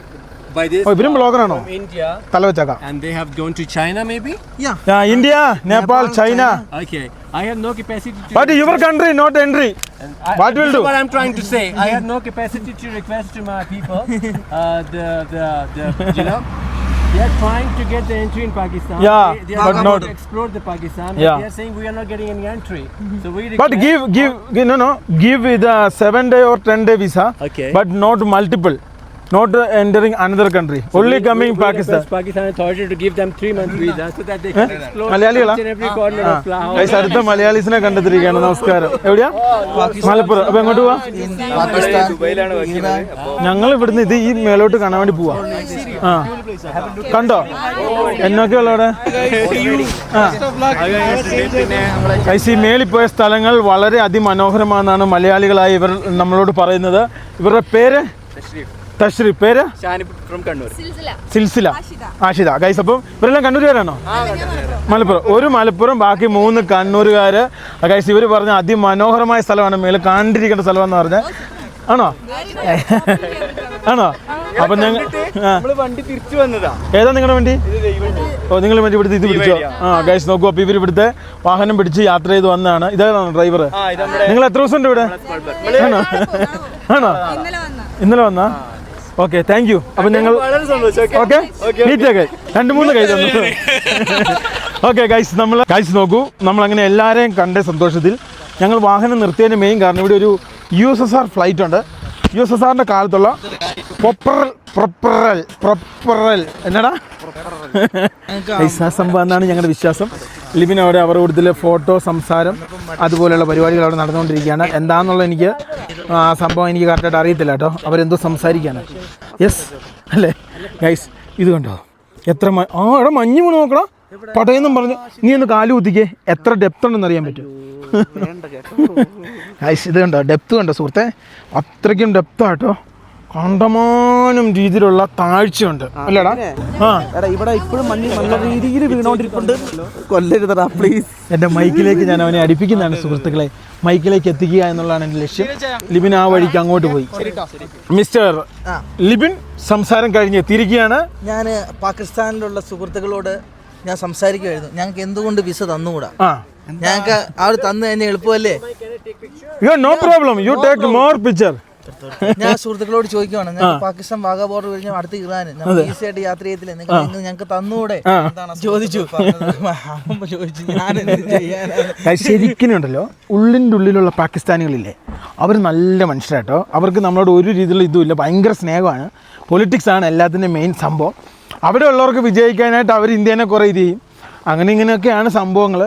By this, oh ഇവരും ബ്ലോഗറാണോ from India, തല വെച്ചേക്കാം and they have gone to China, maybe. India Nepal China Okay, I have no capacity to. But your country not entry I, What will this do? what I'm trying to say. I have no capacity to request to my people. uh, the, the, the, you know, they are trying to get the entry in Pakistan. Yeah, they, they are but not- to explore the Pakistan. Yeah. They are saying we are not getting any entry. Mm-hmm. So we But give give give- no no give the seven day or ten day visa. Okay. But not multiple. Not entering another country. So Only we- coming we, Pakistan. Pakistan authority to give them three months visa so that they can explore മലയാളികളാ? each and every corner of Lahore. Guys അടുത്ത മലയാളീസിനെ കണ്ടെത്തിരിക്കുകയാണ് നമസ്കാരം. എവിടെയാ? മലപ്പുറം. അപ്പൊ എങ്ങോട്ട് പോവാ? ഞങ്ങൾ ഇവിടുന്ന് ഇത് ഈ മേലോട്ട് കാണാൻ വേണ്ടി പോവാ. ആ. കണ്ടോ? എന്നൊക്കെ ഉള്ള അവിടെ ഗൈസ് ഈ മേളിൽ പോയ സ്ഥലങ്ങൾ വളരെ അതിമനോഹരമാണെന്നാണ് മലയാളികളായ ഇവർ നമ്മളോട് പറയുന്നത്. ഇവരുടെ പേര്? തഷ്രീഫ് പേര്. സിൽസില. ആഷിത. ഗൈസ് അപ്പം ഇവരെല്ലാം കണ്ണൂരുകാരാണോ മലപ്പുറം. ഒരു മലപ്പുറം ബാക്കി മൂന്ന് കണ്ണൂരുകാര്. ഗൈസ് ഇവർ പറഞ്ഞ അതിമനോഹരമായ സ്ഥലമാണ്. മേലെ കണ്ടിരിക്കേണ്ട സ്ഥലമെന്ന് പറഞ്ഞ. ആണോ? ആണോ? അപ്പൊ ഞങ്ങൾ വണ്ടി തിരിച്ചു വന്നതാ. ഏതാ നിങ്ങളുടെ വണ്ടി? ഓ നിങ്ങൾ വണ്ടി ഇവിടുത്തെ ഇത് പിടിച്ചോ? ആ ഗൈസ് നോക്കൂ. അപ്പൊ ഇവർ ഇവിടുത്തെ വാഹനം പിടിച്ച് യാത്ര ചെയ്ത് വന്നതാണ്. ഇതാണോ ഡ്രൈവർ നിങ്ങൾ എത്ര ദിവസം ഉണ്ട് ഇവിടെ? ആണോ? ആണോ? ഇന്നലെ വന്നാ ഓക്കെ താങ്ക് യു അപ്പൊ ഞങ്ങൾ ഓക്കെ നീറ്റൊക്കെ രണ്ട് മൂന്ന് കൈ തന്നു ഓക്കെ ഗൈസ് നമ്മൾ ഗൈസ് നോക്കൂ. നമ്മൾ അങ്ങനെ എല്ലാവരെയും കണ്ട സന്തോഷത്തിൽ ഞങ്ങൾ വാഹനം നിർത്തിയതിന് മെയിൻ കാരണം ഇവിടെ ഒരു U S S R flight ഉണ്ട്. യു എസ് എസ് ആറിന്റെ കാലത്തുള്ള പൊപ്പറൽ പ്രൊപ്പറൽ പ്രൊപ്പറൽ എന്നടാ? എന്നാണ് ഞങ്ങളുടെ വിശ്വാസം. ലിബിൻ അവിടെ അവരുടെ കൂടുതൽ ഫോട്ടോ സംസാരം അതുപോലെയുള്ള പരിപാടികൾ അവിടെ നടന്നുകൊണ്ടിരിക്കുകയാണ്. എന്താണെന്നുള്ള എനിക്ക് ആ സംഭവം എനിക്ക് കറക്റ്റായിട്ട് അറിയത്തില്ല കേട്ടോ. അവരെന്തോ സംസാരിക്കാണ് യെസ് അല്ലേ? ഗൈസ് ഇത് കണ്ടോ? എത്ര ആ എടാ മഞ്ഞ് വീണ് നോക്കടാ. പടയെന്നും പറഞ്ഞു നീ ഒന്ന് കാലു കുത്തിക്കേ എത്ര ഡെപ്ത് ഉണ്ടെന്ന് അറിയാൻ പറ്റും. ഇത് കണ്ടോ? ഡെപ്ത് കണ്ടോ സുഹൃത്തെ? അത്രയ്ക്കും ഡെപ്ത് ആട്ടോ കണ്ടമാനം രീതിയിലുള്ള താഴ്ചയുണ്ട്. അല്ലേടാ? ആ. ഇവിടെ ഇപ്പോഴും നല്ല രീതിയിൽ വീണോണ്ടിരിപ്പുണ്ട്. കൊല്ലരുതടാ പ്ലീസ് എന്റെ മൈക്കിലേക്ക് ഞാൻ അവനെ അടിപ്പിക്കുന്നതാണ് സുഹൃത്തുക്കളെ. മൈക്കിലേക്ക് എത്തിക്കുക എന്നുള്ളതാണ് എന്റെ ലക്ഷ്യം. ലിബിൻ ആ വഴിക്ക് അങ്ങോട്ട് പോയി. മിസ്റ്റർ ലിബിൻ സംസാരം കഴിഞ്ഞ് എത്തിയിരിക്കുകയാണ്. ഞാൻ പാകിസ്ഥാനിലുള്ള സുഹൃത്തുക്കളോട് ഞാൻ സംസാരിക്കുമായിരുന്നു ഞങ്ങൾക്ക് എന്തുകൊണ്ട് വിസ തന്നുകൂടാ? ആ. ഞങ്ങൾക്ക് അവർ തന്നു തന്നെ എളുപ്പമല്ലേ? You no problem you take more picture ഞാൻ സുഹൃത്തുക്കളോട് ചോദിക്കുവാണ് പാകിസ്ഥാൻ വാഗ ബോർഡർ കഴിഞ്ഞ അടുത്ത് ഇറാൻ നമുക്ക് ഈസി ആയിട്ട് യാത്ര ചെയ്യത്തില്ല? നിങ്ങൾ ഞങ്ങൾക്ക് തന്നുകൂടെ ചോദിച്ചു. ചോദിച്ചു ഞാൻ എന്ത് ചെയ്യാനാണ്? ശരിക്കും ഉണ്ടല്ലോ ഉള്ളിന്റെ ഉള്ളിലുള്ള പാകിസ്ഥാനികളില്ലേ അവർ നല്ല മനുഷ്യരാട്ടോ. അവർക്ക് നമ്മളോട് ഒരു രീതിയിലുള്ള ഇതുമില്ല. ഭയങ്കര സ്നേഹമാണ്. പൊളിറ്റിക്സ് ആണ് എല്ലാത്തിന്റെ മെയിൻ സംഭവം. അവിടെ ഉള്ളവർക്ക് വിജയിക്കാനായിട്ട് അവർ ഇന്ത്യനെ കുറേ ഇത് ചെയ്യും. അങ്ങനെ ഇങ്ങനെയൊക്കെയാണ് സംഭവങ്ങൾ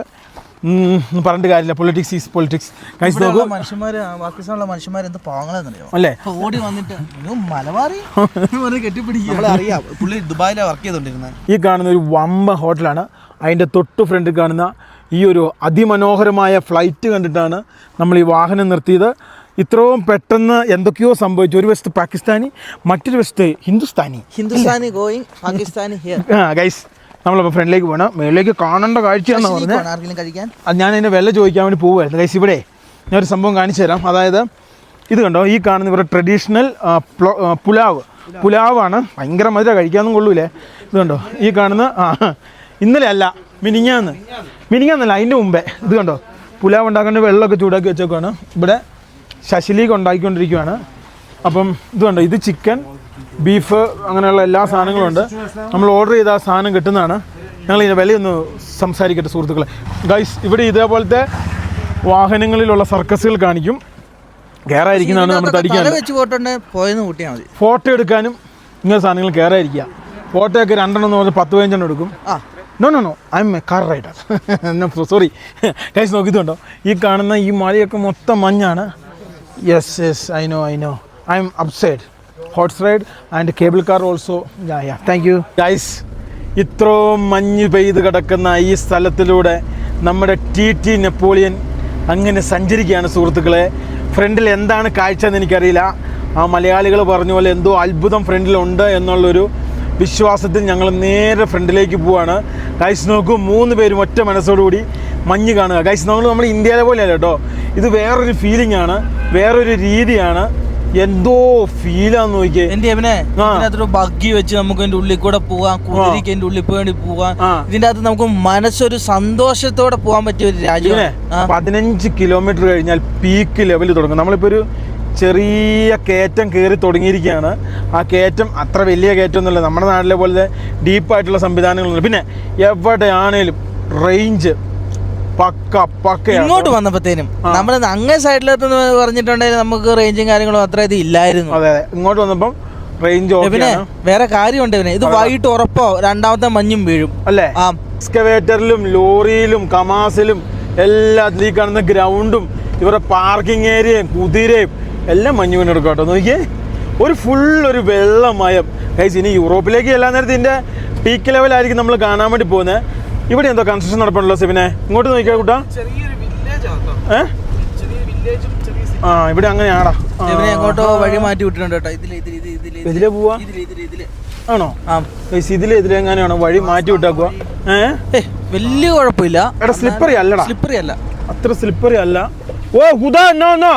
പറഞ്ഞിട്ട് കാര്യമില്ല. പൊളിറ്റിക്സ് ഈസ് പൊളിറ്റിക്സ് നോക്കൂ. പാകിസ്ഥാനിലുള്ള മനുഷ്യന്മാർ എന്ത് അല്ലേ? ഓടി വന്നിട്ട് മലബാറി? അറിയാം പുള്ളി ദുബായിലാണ് വർക്ക് ചെയ്തുകൊണ്ടിരുന്നത് ഈ കാണുന്ന ഒരു വമ്പ ഹോട്ടലാണ്. അതിന്റെ തൊട്ട് ഫ്രണ്ടിൽ കാണുന്ന ഈ ഒരു അതിമനോഹരമായ ഫ്ലൈറ്റ് കണ്ടിട്ടാണ് നമ്മൾ ഈ വാഹനം നിർത്തിയത്. ഇത്രയും പെട്ടെന്ന് എന്തൊക്കെയോ സംഭവിച്ചു. ഒരു വശത്ത് പാകിസ്ഥാനി മറ്റൊരു വശത്ത് Hindustani. Hindustani going Pakistani here ah guys നമ്മളിപ്പോൾ ഫ്രണ്ടിലേക്ക് പോകണം മേളിലേക്ക് കാണേണ്ട കാഴ്ചയാണെന്ന് പറഞ്ഞത് അത് ഞാൻ അതിന്റെ വില ചോദിക്കാൻ വേണ്ടി പോവുമായിരുന്നു ഗൈസ് ഇവിടെ ഞാൻ ഒരു സംഭവം കാണിച്ചു തരാം. അതായത് ഇത് കണ്ടോ? ഈ കാണുന്ന ഇവരുടെ ട്രഡീഷണൽ പുലാവ്. പുലാവാണ് ഭയങ്കര മധുര കഴിക്കാമെന്നും കൊള്ളൂലേ. ഇത് കണ്ടോ? ഈ കാണുന്ന ആ ഇന്നലെ അല്ല മിനിങ്ങാന്ന് മിനിങ്ങാന്നല്ല അതിന്റെ മുമ്പേ. ഇത് കണ്ടോ? പുലാവ് ഉണ്ടാക്കേണ്ട വെള്ളമൊക്കെ ചൂടാക്കി വെച്ചേക്കാണ് ഇവിടെ ശശിലീക്ക് ഉണ്ടാക്കിക്കൊണ്ടിരിക്കുകയാണ് അപ്പം ഇത് കണ്ടോ ഇത് ചിക്കൻ ബീഫ് അങ്ങനെയുള്ള എല്ലാ സാധനങ്ങളും ഉണ്ട്. നമ്മൾ ഓർഡർ ചെയ്ത ആ സാധനം കിട്ടുന്നതാണ്. ഞങ്ങൾ ഇതിന്റെ വിലയൊന്ന് സംസാരിക്കട്ടെ സുഹൃത്തുക്കളെ. ഗൈസ് ഇവിടെ ഇതേപോലത്തെ വാഹനങ്ങളിലുള്ള സർക്കസുകൾ കാണിക്കും. കയറായിരിക്കുന്നതാണ് നമ്മൾ തടിക്കാൻ ഫോട്ടോ എടുക്കാനും ഇങ്ങനെ സാധനങ്ങൾ കയറായിരിക്കുക ഫോട്ടോ ഒക്കെ രണ്ടെണ്ണം എന്ന് പറഞ്ഞാൽ പത്ത് പതിനഞ്ചെണ്ണം എടുക്കും. ആ. No no no I'm a car rider sorry guys നോക്കിയിട്ടുണ്ടോ ഈ കാണുന്ന ഈ മലയൊക്കെ മൊത്തം മഞ്ഞാണ്. Yes yes, I know, I know. I'm upset. Horse ride and cable car also. Yeah, yeah. Thank you. Guys, ഇത്രയും മഞ്ഞ് പെയ്ത് കിടക്കുന്ന ഈ സ്ഥലത്തിലൂടെ നമ്മുടെ ടി ടി നെപ്പോളിയൻ അങ്ങനെ സഞ്ചരിക്കുകയാണ് സുഹൃത്തുക്കളെ ഫ്രണ്ടിൽ എന്താണ് കാഴ്ച എന്ന് എനിക്കറിയില്ല ആ മലയാളികൾ പറഞ്ഞ പോലെ എന്തോ അത്ഭുതം ഫ്രണ്ടിലുണ്ട് എന്നുള്ളൊരു വിശ്വാസത്തിൽ ഞങ്ങൾ നേരെ ഫ്രണ്ടിലേക്ക് പോവാണ് ഗൈസ് നോക്കൂ മൂന്ന് പേരും ഒറ്റ മനസ്സോടുകൂടി മഞ്ഞ് കാണുക ഗൈസ് നമ്മൾ നമ്മൾ ഇന്ത്യയിലെ പോലെയല്ല കേട്ടോ ഇത് വേറൊരു ഫീലിംഗ് ആണ് വേറൊരു രീതിയാണ്. എന്തോ ഫീലാന്ന് നോക്കിയേ. എന്റെ അവനെ. ഇതിനകത്തൊരു ബഗ്ഗി വെച്ച് നമുക്ക് എന്റെ ഉള്ളിൽ കൂടെ പോവാം കുതിരിക്ക് എന്റെ ഉള്ളിൽ പോയി പോവാം. ഇതിന്റെ അകത്ത് നമുക്ക് മനസ്സൊരു സന്തോഷത്തോടെ പോകാൻ പറ്റിയ ഒരു രാജ്യം പതിനഞ്ച് കിലോമീറ്റർ കഴിഞ്ഞാൽ പീക്ക് ലെവൽ തുടങ്ങും. നമ്മളിപ്പോ ഒരു ചെറിയ കയറ്റം കയറി തുടങ്ങിയിരിക്കുകയാണ്. ആ കയറ്റം അത്ര വലിയ കയറ്റമൊന്നുമില്ല. നമ്മുടെ നാട്ടിലെ പോലെ ഡീപ്പായിട്ടുള്ള സംവിധാനങ്ങളുണ്ട് പിന്നെ എവിടെയാണേലും റേഞ്ച് പക്ക പക്ക ഇങ്ങോട്ട് വന്നപ്പോഴത്തേനും നമ്മുടെ അങ്ങേ സൈഡിലെത്തുന്ന പറഞ്ഞിട്ടുണ്ടെങ്കിൽ നമുക്ക് റേഞ്ചും കാര്യങ്ങളും അത്ര ഇത് ഇല്ലായിരുന്നു. അതെ അതെ. ഇങ്ങോട്ട് വന്നപ്പം റേഞ്ച് പിന്നെ വേറെ കാര്യമുണ്ട് പിന്നെ. ഇത് വൈകിട്ട് ഉറപ്പോ രണ്ടാമത്തെ മഞ്ഞും വീഴും. അല്ലേ? ആ. എക്സ്കവേറ്ററിലും ലോറിയിലും കമാസിലും എല്ലാത്തിലും ഈ കാണുന്ന ഗ്രൗണ്ടും ഇവരുടെ പാർക്കിംഗ് ഏരിയയും കുതിരയും എല്ലാം മഞ്ഞ് വീണെടുക്കും കേട്ടോ. നോക്കിയേ. ഒരു ഫുൾ ഒരു വെള്ളമയം. കഴിച്ച് ഇനി യൂറോപ്പിലേക്ക് എല്ലാ നേരത്തെ ഇതിന്റെ പീക്ക് ലെവലായിരിക്കും നമ്മൾ കാണാൻ വേണ്ടി പോകുന്നത്. ഇവിടെ എന്തോ കൺസ്ട്രക്ഷൻ നടപ്പുണ്ടല്ലോ സിബിനെ. ഇങ്ങോട്ട് നോക്കിയാ കൂട്ടാ. ആ ഇവിടെ അങ്ങനെയാടാ. എങ്ങോട്ടോ വഴി മാറ്റി വിട്ടിട്ടുണ്ട് കേട്ടോ. ഇതിൽ ഇതിൽ പോവാ? ഇതിൽ ഇതിൽ ഇതിൽ. ആണോ? ആ. ഗൈസ് ഇതിലെ എങ്ങനെയാണോ വഴി മാറ്റി വിട്ടാക്കുക ഏ? വലിയ കുഴപ്പമില്ല. എടാ സ്ലിപ്പറി അല്ലടാ. സ്ലിപ്പറി അല്ല. അത്ര സ്ലിപ്പറി അല്ല. ഓ ഉദാ നോ നോ.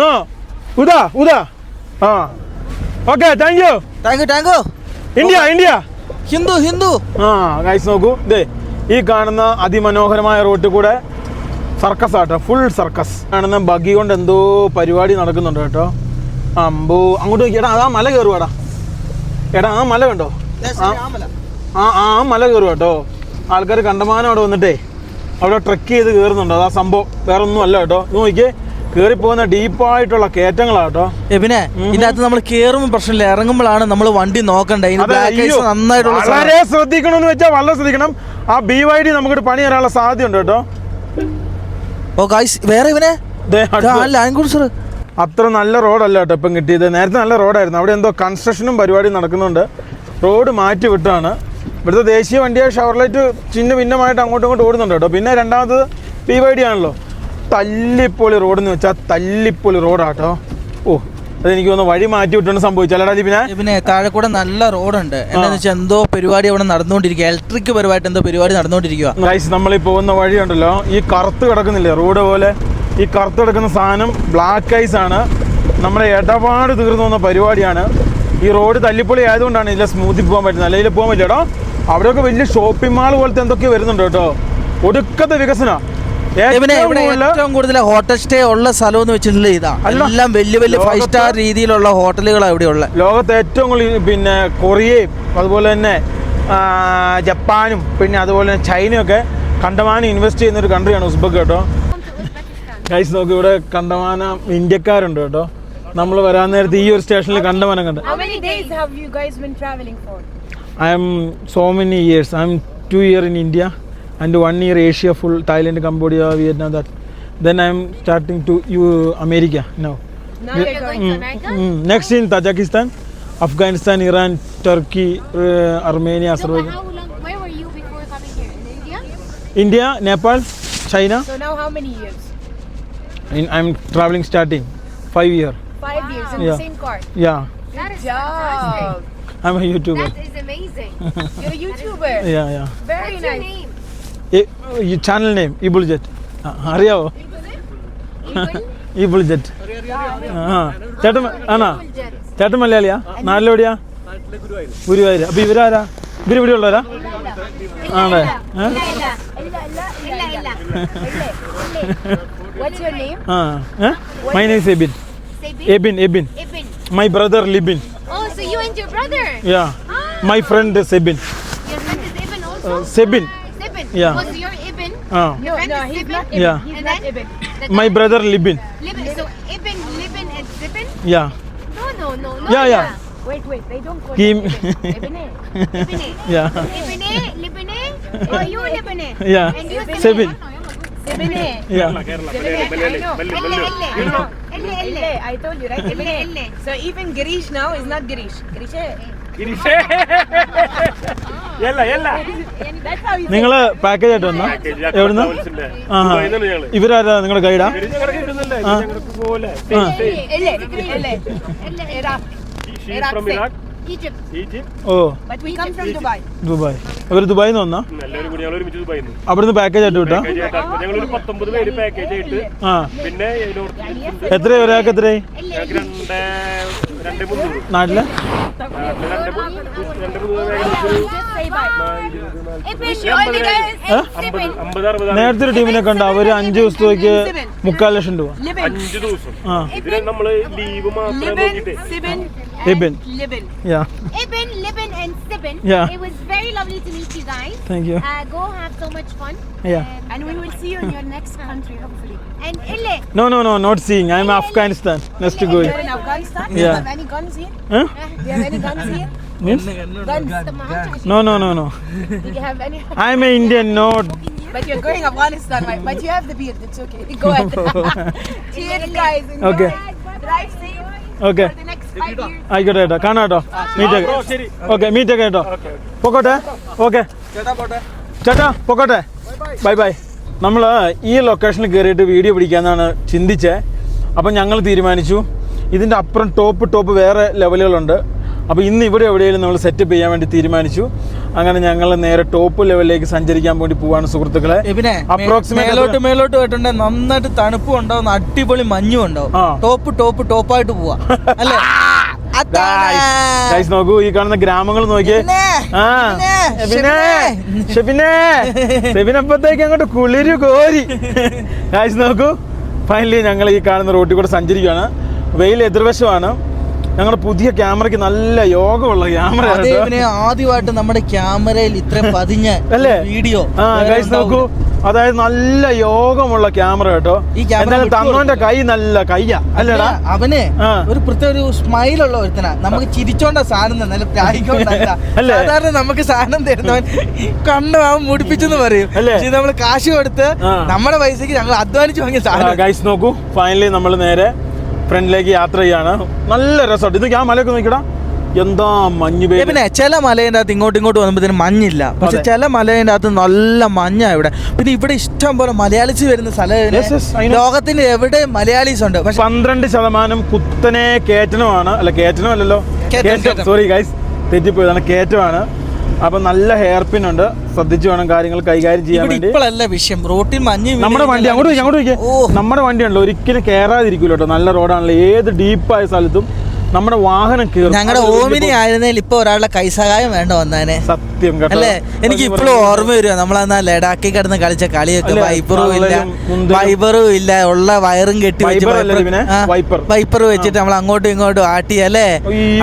നോ. ഉദാ ഉദാ ആ. Okay thank you. Thank you thank you. India India. Hindu Hindu. Ah guys നോക്കൂ. ദേ ഈ കാണുന്ന അതിമനോഹരമായ റോട്ടിൽ കൂടെ സർക്കസ് ആട്ടോ ഫുൾ സർക്കസ്. കാണുന്ന ബഗ്ഗി കൊണ്ട് എന്തോ പരിപാടി നടക്കുന്നുണ്ട് കേട്ടോ. അമ്പോ അങ്ങോട്ട് നോക്കി. എടാ അതാ മല കയറുവാടാ എടാ ആ മല കണ്ടോ? ആ ആ ആ മല കയറുക കേട്ടോ. ആൾക്കാർ കണ്ടമാനം അവിടെ വന്നിട്ടേ അവിടെ ട്രക്ക് ചെയ്ത് കയറുന്നുണ്ട് അതാ സംഭവം. വേറെ ഒന്നും അല്ല കേട്ടോ. നോക്കിയേ. കയറി പോകുന്ന ഡീപ്പായിട്ടുള്ള കേറ്റങ്ങളാട്ടോ പിന്നെ ഇതിനകത്ത് നമ്മൾ കേറുമ്പോൾ പ്രശ്നമില്ല. ഇറങ്ങുമ്പോഴാണ് നമ്മൾ വണ്ടി നോക്കണ്ടേ? നന്നായിട്ടുള്ള. വളരെ ശ്രദ്ധിക്കണമെന്ന് വെച്ചാൽ വളരെ ശ്രദ്ധിക്കണം. ആ ബി വൈ ഡി നമുക്ക് പണി തരാനുള്ള സാധ്യത ഉണ്ട് കേട്ടോ. ഓ വേറെ ഇവനെ? അത്ര നല്ല റോഡല്ല കേട്ടോ ഇപ്പം കിട്ടിയത്. നേരത്തെ നല്ല റോഡായിരുന്നു. അവിടെ എന്തോ കൺസ്ട്രക്ഷനും പരിപാടിയും നടക്കുന്നുണ്ട്. റോഡ് മാറ്റി വിട്ടാണ്. ഇവിടുത്തെ ദേശീയ വണ്ടിയായ ഷവർലൈറ്റ് ചിഹ്ന ഭിന്നമായിട്ട് അങ്ങോട്ടും ഇങ്ങോട്ടും ഓടുന്നുണ്ട് കേട്ടോ. പിന്നെ രണ്ടാമത് പി വൈ ഡി ആണല്ലോ. തല്ലിപ്പൊളി റോഡെന്ന് വെച്ചാൽ തല്ലിപ്പൊളി റോഡാട്ടോ ഓ അതെനിക്ക് തോന്നുന്നു വഴി മാറ്റി വിട്ടുകൊണ്ട് സംഭവിച്ചല്ലടാ ലിബിനെ പിന്നെ താഴെ കൂടെ നല്ല റോഡുണ്ട് എന്താണെന്ന് വെച്ചാൽ എന്തോ പരിപാടി അവിടെ നടന്നുകൊണ്ടിരിക്കുക ഇലക്ട്രിക് പരമായിട്ട് എന്തോ പരിപാടി നടന്നുകൊണ്ടിരിക്കുക ഗൈസ് നമ്മൾ ഈ പോകുന്ന വഴിയുണ്ടല്ലോ ഈ കറുത്ത് കിടക്കുന്നില്ലേ റോഡ് പോലെ? ഈ കറുത്ത് കിടക്കുന്ന സാധനം ബ്ലാക്ക് ഐസ് ആണ്. നമ്മുടെ ഇടപാട് തീർന്നു വന്ന പരിപാടിയാണ്. ഈ റോഡ് തല്ലിപ്പൊളി ആയതുകൊണ്ടാണ് ഇതിലെ സ്മൂത്തിൽ പോകാൻ പറ്റുന്നത്. അല്ലെങ്കിൽ പോകാൻ പറ്റില്ല അവിടെയൊക്കെ വലിയ ഷോപ്പിംഗ് മാൾ പോലത്തെ എന്തൊക്കെയോ വരുന്നുണ്ട് കേട്ടോ. ഒടുക്കത്തെ വികസന. ഇവിടെ ഇവിടെ ഏറ്റവും കൂടുതൽ ഹോട്ടൽ സ്റ്റേ ഉള്ള സ്ഥലം എന്ന് വെച്ചിട്ടുള്ള ഇതാ എല്ലാം വലിയ വലിയ ഫൈവ് സ്റ്റാർ രീതിയിലുള്ള ഹോട്ടലുകളാണ് ഇവിടെ ഉള്ളത് ലോകത്തെ ഏറ്റവും കൂടുതൽ പിന്നെ കൊറിയയും അതുപോലെ തന്നെ ജപ്പാനും പിന്നെ അതുപോലെ തന്നെ ചൈനയൊക്കെ കണ്ടമാനം ഇൻവെസ്റ്റ് ചെയ്യുന്ന ഒരു കൺട്രിയാണ് ഉസ്ബക്ക് കേട്ടോ. ഗൈസ് നോക്കി ഇവിടെ കണ്ടമാനം ഇന്ത്യക്കാരുണ്ട് കേട്ടോ. നമ്മൾ വരാൻ നേരത്തെ ഈ ഒരു സ്റ്റേഷനിൽ കണ്ടമാനം കണ്ട്. I'm so many years I'm two year in India and one year Asia full Thailand, Cambodia, Vietnam. That then I'm starting to you America now. Now you're going to mm. America. Mm, next in Tajikistan, Afghanistan, Iran, Turkey, uh, Armenia, so Azerbaijan. How long, where were you before coming here? In India? India, Nepal, China. So now how many years? In, I'm traveling starting five year. Five wow. years in yeah. the same car. Yeah. Good that is job. I'm a YouTuber. That is amazing. (laughs) You're a YouTuber. yeah, yeah. Very nice. ഈ channel name ഈ ജെറ്റ് അറിയാവോ ഈ ഇബുൾ jet ആ ചേട്ടൻ ആണോ. ചേട്ടൻ മലയാളിയാ നാട്ടിലെവിടെയാ ഗുരുവായൂർ അപ്പൊ ഇവരാരാ ഇവർ ഇവിടെ ഉള്ളവരാ ആണേ? ആ my nice Ebin? Ebin Ebin. My brother Libin? Yeah my friend Sebin? Sebin? Yeah. Was your Ibn? Uh. Your no, no, he's not Ibn. Yeah. He's and not Ibn. My brother Libin. Libin. So Ibn, Libin, and Zibin? Yeah. No, no, no, no. Yeah, yeah. Wait, wait. They don't call him Ibn. Ibn. (laughs) Yeah. Ibn, Libin, (laughs) or you Libin. Yeah. And you Zibin. Ibn. Yeah. I told you, right? Ibn. So even Girish now is not Girish. Girish. Eh? Eh. നിങ്ങൾ package ആയിട്ട് വന്ന? എവിടുന്ന്? ഇവരാരാ നിങ്ങളുടെ ഗൈഡാ. ഓ. Dubai. ഇവർ ദുബായിൽ നിന്ന് വന്നാ അവിടുന്ന് പാക്കേജ് ആയിട്ട് വിട്ടാ? ഞങ്ങളൊരു പത്തൊമ്പത് പേര് പാക്കേജ് ആയിട്ട് ആ. പിന്നെ ഇതിനോട് എത്ര ഒരാൾക്ക് എത്രയായി? നാട്ടിൽ. Ibn, നേരത്തെ ഒരു ടീമിനെ കണ്ട അവർ അഞ്ചു ദിവസത്തേക്ക് മുക്കാൽ ലക്ഷം രൂപ അഞ്ചു ദിവസം ആ നമ്മൾ ലീവ് മാത്രം. Ebin Libin. Yeah Ibn, Libin, and Sibin. Yeah. It was very lovely to meet you guys. Thank you. Uh, go have so much fun. Yeah And we will see you in your next country, hopefully. And Ille. No no no not seeing I am Afghanistan next going You're in Afghanistan? Yeah. Do you have any guns here? Do you have any guns here? (laughs) Means Guns. No no no no Do you have any? (laughs) I am a Indian not But you're going Afghanistan, right? But you have the beard. It's okay. Go ahead. (laughs) Cheers, guys. Enjoy. Okay. Drive safe okay for the next five years. ആയിക്കോട്ടെ കേട്ടോ കാണാം കേട്ടോ meet ഒക്കെ ശരി okay meet ഒക്കെ കേട്ടോ പൊക്കോട്ടെ okay ചേട്ടാ പോട്ടെ ചേട്ടാ പൊക്കോട്ടെ ബൈ ബൈ നമ്മൾ ഈ ലൊക്കേഷനിൽ കയറിയിട്ട് വീഡിയോ പിടിക്കാമെന്നാണ് ചിന്തിച്ചേ. അപ്പം ഞങ്ങൾ തീരുമാനിച്ചു. ഇതിന്റെ അപ്പുറം ടോപ്പ് ടോപ്പ് വേറെ ലെവലുകളുണ്ട് അപ്പോൾ ഇന്ന് ഇവിടെ എവിടെയെങ്കിലും നമ്മൾ സെറ്റപ്പ് ചെയ്യാൻ വേണ്ടി തീരുമാനിച്ചു. അങ്ങനെ ഞങ്ങൾ നേരെ ടോപ്പ് ലെവലിലേക്ക് സഞ്ചരിക്കാൻ വേണ്ടി പോവാണ് സുഹൃത്തുക്കളെ. പിന്നെ മേലോട്ട് മേലോട്ട് പോയിട്ടുണ്ടെങ്കിൽ നന്നായിട്ട് തണുപ്പും ഉണ്ടാവും. അടിപൊളി മഞ്ഞും ഉണ്ടാവും. ടോപ്പ് ടോപ്പ് ടോപ്പായിട്ട് പോവാ. അല്ലേ? (laughs) ഗൈസ് നോക്കൂ ഈ കാണുന്ന ഗ്രാമങ്ങൾ നോക്കിയേ. ആ ഷെബിനെ ഷെബിനപ്പത്തേക്ക് അങ്ങോട്ട് കുളിരു കോരി. ഗൈസ് നോക്കൂ. ഫൈനലി ഞങ്ങൾ ഈ കാണുന്ന റോട്ടിൽ കൂടെ സഞ്ചരിക്കുകയാണ് വെയിൽ എതിർവശമാണ്. ഞങ്ങളുടെ പുതിയ ക്യാമറയ്ക്ക് നല്ല യോഗമുള്ള ക്യാമറ. ആദ്യമായിട്ട് നമ്മുടെ ക്യാമറയിൽ ഇത്രയും പതിഞ്ഞ അല്ലേ? വീഡിയോ ആ ഗൈസ് നോക്കൂ. അതായത് നല്ല യോഗമുള്ള ക്യാമറ കേട്ടോ. ഈ ക്യാമറ തന്നോന്റെ കൈ നല്ല കയ്യാ. അല്ലേടാ അവനെ ഒരു പ്രത്യേക ഒരു സ്മൈൽ ഉള്ള ഒരുത്തനാ. നമുക്ക് ചിരിച്ചോണ്ട സാധനം തന്നെ അല്ല സാധാരണ നമുക്ക് സാധനം തരുന്നവൻ കണ്ണു അവൻ മുടിപ്പിച്ചെന്ന് പറയും. അല്ലേ? പക്ഷെ നമ്മൾ കാശ് കൊടുത്ത് നമ്മുടെ പൈസക്ക് ഞങ്ങൾ അധ്വാനിച്ച് വാങ്ങിയ സാധനം. ഗൈസ് നോക്കൂ. ഫൈനലി നമ്മൾ നേരെ ഫ്രണ്ടിലേക്ക് യാത്ര ചെയ്യാണ്. നല്ല രസമുണ്ട് ഇത് ഞാൻ മലയൊക്കെ നോക്കിടാ എന്താ മഞ്ഞ് പെയ്യ പിന്നെ ചില മലേന്റെ അകത്ത് ഇങ്ങോട്ടും ഇങ്ങോട്ട് വന്നപ്പോഴത്തേനും മഞ്ഞില്ല. പക്ഷെ. ചില മലേന്റെ അകത്ത് നല്ല മഞ്ഞാണ് ഇവിടെ. പിന്നെ ഇവിടെ ഇഷ്ടം പോലെ മലയാളീസ് വരുന്ന സ്ഥലം. ലോകത്തിന്റെ എവിടെ മലയാളീസ് ഉണ്ട്. പക്ഷെ പന്ത്രണ്ട് ശതമാനം കുത്തനെ കയറ്റനമാണ് അല്ല കയറ്റനമല്ലല്ലോ കയറ്റം, കയറ്റം കയറ്റം. Sorry guys തെറ്റിപ്പോയതാണ്. കയറ്റമാണ് അപ്പൊ നല്ല ഹെയർ പിൻ ഉണ്ട്. ശ്രദ്ധിച്ചു വേണം കാര്യങ്ങൾ കൈകാര്യം ചെയ്യാൻ വേണ്ടി. ഇപ്പോഴല്ല വിഷയം? റോട്ടിൽ മഞ്ഞ് നമ്മുടെ വണ്ടി അങ്ങോട്ട് അങ്ങോട്ട് നമ്മുടെ വണ്ടി ഉണ്ടല്ലോ ഒരിക്കലും കയറാതിരിക്കൂല കേട്ടോ. നല്ല റോഡാണല്ലോ ഏത് ഡീപ്പായ സ്ഥലത്തും നമ്മുടെ വാഹനം കയറും ഞങ്ങളുടെ ഓമിനി ആയിരുന്നേൽ ഇപ്പൊ ഒരാളുടെ കൈസഹായം വേണ്ട വന്നേനെ. സത്യം കേട്ടോ. അല്ലേ? എനിക്ക് ഇപ്പോഴും ഓർമ്മ വരിക നമ്മളെന്നാ ലഡാക്കി കിടന്ന് കളിച്ച കളിയൊക്കെ? വൈപ്പറും ഇല്ല. വൈബറും ഇല്ല. ഉള്ള വയറും കെട്ടി വെച്ച് വൈപ്പർ വെച്ചിട്ട് നമ്മൾ അങ്ങോട്ടും ഇങ്ങോട്ടും ആട്ടി അല്ലേ?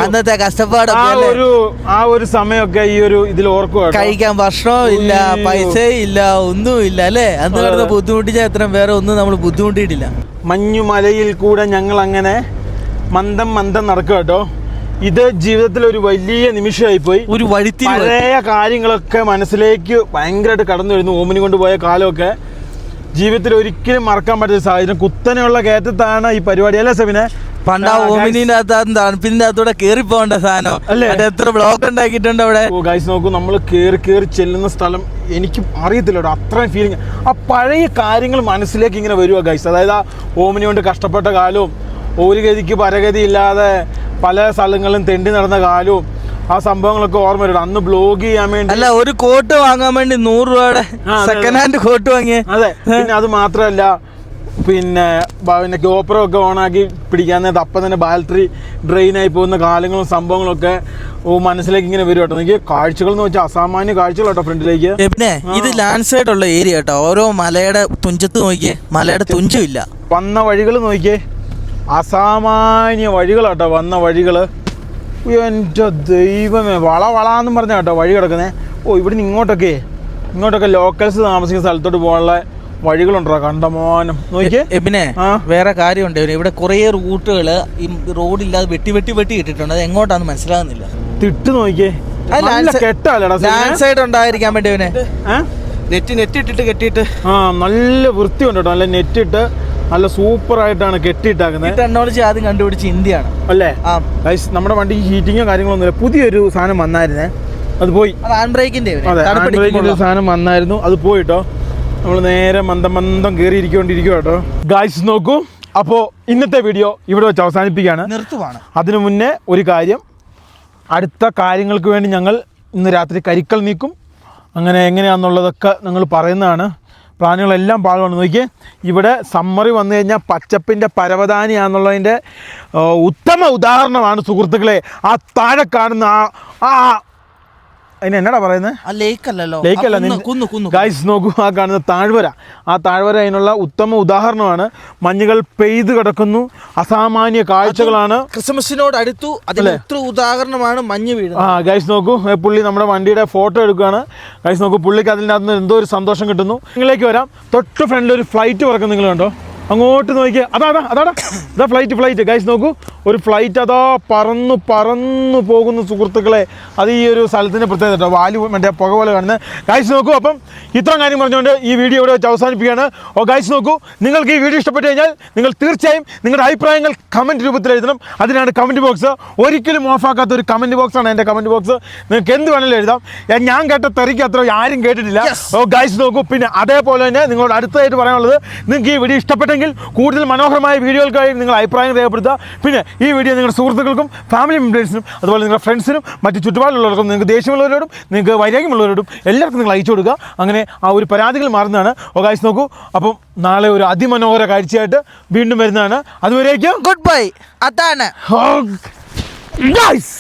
അന്നത്തെ കഷ്ടപ്പാട് കഷ്ടപ്പാടൊക്കെ ആ ഒരു സമയമൊക്കെ ഈ ഒരു ഇതിൽ ഓർക്കുക. കഴിക്കാൻ ഭക്ഷണവും ഇല്ല പൈസ ഇല്ല ഒന്നും ഇല്ല അല്ലേ? അന്ന് കിടന്ന് ബുദ്ധിമുട്ടിച്ച എത്ര വേറെ ഒന്നും നമ്മൾ ബുദ്ധിമുട്ടിയിട്ടില്ല. മഞ്ഞുമലയിൽ കൂടെ ഞങ്ങൾ അങ്ങനെ മന്ദം മന്ദം നടക്കുക കേട്ടോ. ഇത് ജീവിതത്തിൽ ഒരു വലിയ നിമിഷമായി പോയി ഒരു വഴിത്തിരി പഴയ കാര്യങ്ങളൊക്കെ മനസ്സിലേക്ക് ഭയങ്കരമായിട്ട് കടന്നു വരുന്നു ഓമിനി കൊണ്ടുപോയ കാലമൊക്കെ. ജീവിതത്തിൽ ഒരിക്കലും മറക്കാൻ പറ്റാത്ത സാഹചര്യം. കുത്തനെയുള്ള കയറ്റത്താണ് ഈ പരിപാടി. അല്ലേ സെമിനെ പണ്ട് ആ. ഓമിനിന്റെ അകത്ത് തണുപ്പിന്റെ അകത്തൂടെ കേറി പോകേണ്ട സാധനം. അല്ലേ? എത്ര ബ്ലോക്ക് ഉണ്ടാക്കിയിട്ടുണ്ട് അവിടെ? ഓ ഗൈസ് നോക്കൂ നമ്മൾ കേറി കേറി ചെല്ലുന്ന സ്ഥലം എനിക്ക് അറിയത്തില്ല കേട്ടോ. അത്രയും ഫീലിംഗ് ആ പഴയ കാര്യങ്ങൾ മനസ്സിലേക്ക് ഇങ്ങനെ വരുവാ ഗൈസ് അതായത് ആ ഓമിനി കൊണ്ട് കഷ്ടപ്പെട്ട കാലവും ഒരു ഗതിക്ക് പരഗതി ഇല്ലാതെ പല സ്ഥലങ്ങളിലും തെണ്ടി നടന്ന കാലവും ആ സംഭവങ്ങളൊക്കെ ഓർമ്മ വരും അന്ന് ബ്ലോഗ് ചെയ്യാൻ വേണ്ടി അല്ല ഒരു കോട്ട് വാങ്ങാൻ വേണ്ടി നൂറ് രൂപയുടെ സെക്കൻഡ് ഹാൻഡ് കോട്ട് വാങ്ങി അതെ പിന്നെ അത് മാത്രമല്ല പിന്നെ പിന്നെ ഗോപ്രോ ഒക്കെ ഓണാക്കി പിടിക്കാൻ നേരത്തെ അപ്പം തന്നെ ബാറ്ററി ഡ്രെയിൻ ആയി പോകുന്ന കാലങ്ങളും സംഭവങ്ങളൊക്കെ മനസ്സിലേക്ക് ഇങ്ങനെ വരും കേട്ടോ. എനിക്ക് കാഴ്ചകൾ എന്ന് വെച്ചാൽ അസാമാന്യ കാഴ്ചകൾ കേട്ടോ ഫ്രണ്ടിലേക്ക് പിന്നെ ഇത് ലാൻഡ് സൈഡ് ഉള്ള ഏരിയ കേട്ടോ. ഓരോ മലയുടെ തുഞ്ചത്ത് നോക്കിയേ. മലയുടെ തുഞ്ചും ഇല്ല. വന്ന വഴികൾ നോക്കിയേ. അസാമാന്യ വഴികളാട്ടോ വന്ന വഴികൾ എന്റെ ദൈവമേ. വള വളാന്നും പറഞ്ഞ കേട്ടോ വഴി കിടക്കുന്നേ. ഓ ഇവിടുന്ന് ഇങ്ങോട്ടൊക്കെ. ഇങ്ങോട്ടൊക്കെ ലോക്കൽസ് താമസിക്കുന്ന സ്ഥലത്തോട്ട് പോകാനുള്ള വഴികളുണ്ടോ? കണ്ടമാനം. നോക്കിയേ. പിന്നെ. വേറെ കാര്യമുണ്ട്. ഇവിടെ കുറേ റൂട്ടുകൾ ഈ റോഡില്ലാതെ വെട്ടി വെട്ടി വെട്ടി ഇട്ടിട്ടുണ്ട്. അത് എങ്ങോട്ടാന്ന് മനസ്സിലാകുന്നില്ല. തിട്ട് നോക്കിയേ. ലാൻഡ് സൈഡ് ഉണ്ടായിരിക്കാൻ വേണ്ടി നെറ്റ് നെറ്റ് ഇട്ടിട്ട് കെട്ടിയിട്ട്. ആ നല്ല വൃത്തിയുണ്ട് കേട്ടോ. നല്ല നെറ്റ് ഇട്ട് നല്ല സൂപ്പർ ആയിട്ടാണ് കെട്ടിയിട്ടാക്കുന്നത് ടെക്നോളജി ആദ്യം കണ്ടുപിടിച്ച് ഇന്ത്യയാണ്. അല്ലേ? നമ്മുടെ വണ്ടി ഹീറ്റിങ്ങോ കാര്യങ്ങളൊന്നുമില്ല പുതിയൊരു സാധനം വന്നായിരുന്നേ. അത് പോയി. ബ്രേക്കിന്റെ സാധനം വന്നായിരുന്നു. അത് പോയിട്ടോ. നമ്മൾ നേരെ മന്ദം മന്ദം കയറിയിരിക്കൊണ്ടിരിക്കുക കേട്ടോ. ഗായ്സ് നോക്കൂ. അപ്പോൾ ഇന്നത്തെ വീഡിയോ ഇവിടെ വെച്ച് അവസാനിപ്പിക്കുകയാണ്. നിർത്തുവാണ്. അതിനു മുന്നേ ഒരു കാര്യം. അടുത്ത കാര്യങ്ങൾക്ക് വേണ്ടി ഞങ്ങൾ ഇന്ന് രാത്രി കരിക്കൽ നീക്കും. അങ്ങനെ എങ്ങനെയാണെന്നുള്ളതൊക്കെ നിങ്ങൾ പറയുന്നതാണ്. പ്ലാനുകളെല്ലാം പാടുവാണ് നോക്കി ഇവിടെ സമ്മറി വന്നു കഴിഞ്ഞാൽ പച്ചപ്പിന്റെ പരവതാനിയാണെന്നുള്ളതിന്റെ ഉത്തമ ഉദാഹരണമാണ് സുഹൃത്തുക്കളെ. ആ താഴെ കാണുന്ന ആ ആ അതിന് എന്നടാ പറയുന്നത്? ആ ലേക്ക് അല്ല ആ ഗൈസ് നോക്കൂ ആ കാണുന്ന താഴ്വര. ആ താഴ്വര അതിനുള്ള ഉത്തമ ഉദാഹരണമാണ്. മഞ്ഞുകൾ പെയ്ത് കിടക്കുന്നു. അസാമാന്യ കാഴ്ചകളാണ്. ക്രിസ്മസിനോട് അടുത്തു. ഉദാഹരണമാണ് മഞ്ഞ് ആ വീഴുന്നത് ഗൈസ് നോക്കൂ പുള്ളി നമ്മുടെ വണ്ടിയുടെ ഫോട്ടോ എടുക്കുകയാണ്. ഗൈസ് നോക്കൂ പുള്ളിക്ക് നിന്ന് എന്തോ ഒരു സന്തോഷം കിട്ടുന്നു. നിങ്ങളിലേക്ക് വരാം. തൊട്ട് ഫ്രണ്ടിൽ ഒരു ഫ്ലൈറ്റ് പറക്കും നിങ്ങൾ കണ്ടോ അങ്ങോട്ട് നോക്കിയേ. അതാ അതാടാ. അതാ ഫ്ലൈറ്റ് ഫ്ലൈറ്റ് ഗൈസ് നോക്കൂ. ഒരു ഫ്ലൈറ്റ് അതാ പറന്നു പറന്നു പോകുന്ന സുഹൃത്തുക്കളെ അത് ഈ ഒരു സ്ഥലത്തിന്റെ പ്രത്യേകത കേട്ടോ. വാലു മറ്റേ പുക പോലെ കാണുന്നത്. ഗൈസ് നോക്കൂ അപ്പം ഇത്രയും കാര്യം പറഞ്ഞുകൊണ്ട് ഈ വീഡിയോ ഇവിടെ വെച്ച് അവസാനിപ്പിക്കുകയാണ്. ഓ ഗൈസ് നോക്കൂ നിങ്ങൾക്ക് ഈ വീഡിയോ ഇഷ്ടപ്പെട്ടു കഴിഞ്ഞാൽ നിങ്ങൾ തീർച്ചയായും നിങ്ങളുടെ അഭിപ്രായങ്ങൾ കമന്റ് രൂപത്തിൽ എഴുതണം. അതിനാണ് കമന്റ് ബോക്സ് ഒരിക്കലും ഓഫാക്കാത്ത ഒരു കമന്റ് ബോക്സാണ് എന്റെ കമന്റ് ബോക്സ് നിങ്ങൾക്ക് എന്ത് വേണമെങ്കിലും എഴുതാം. ഞാൻ- കേട്ട തെറിക്ക് അത്ര ആരും കേട്ടിട്ടില്ല. ഓ ഗൈസ് നോക്കൂ പിന്നെ അതേപോലെ തന്നെ നിങ്ങളോട് അടുത്തതായിട്ട് പറയാനുള്ളത് നിങ്ങൾക്ക് ഈ വീഡിയോ ഇഷ്ടപ്പെട്ടെങ്കിൽ കൂടുതൽ മനോഹരമായ വീഡിയോകൾക്കായി നിങ്ങൾ അഭിപ്രായം രേഖപ്പെടുത്തുക. പിന്നെ ഈ വീഡിയോ നിങ്ങളുടെ സുഹൃത്തുക്കൾക്കും ഫാമിലി മെമ്പേഴ്സിനും അതുപോലെ നിങ്ങളുടെ ഫ്രണ്ട്സിനും മറ്റ് ചുറ്റുപാടുള്ളവർക്കും നിങ്ങൾക്ക് ദേഷ്യമുള്ളവരോടും നിങ്ങൾക്ക് വൈരാഗ്യമുള്ളവരോടും എല്ലാവർക്കും നിങ്ങൾ അയച്ചു കൊടുക്കുക. അങ്ങനെ ആ ഒരു പരാതികൾ മാറുന്നതാണ്. ഓ ഗൈസ് നോക്കൂ. അപ്പം നാളെ ഒരു അതിമനോഹര കാഴ്ചയായിട്ട് വീണ്ടും വരുന്നതാണ്. അതുവരേക്കും ഗുഡ് ബൈ അതാണ് ഗൈസ്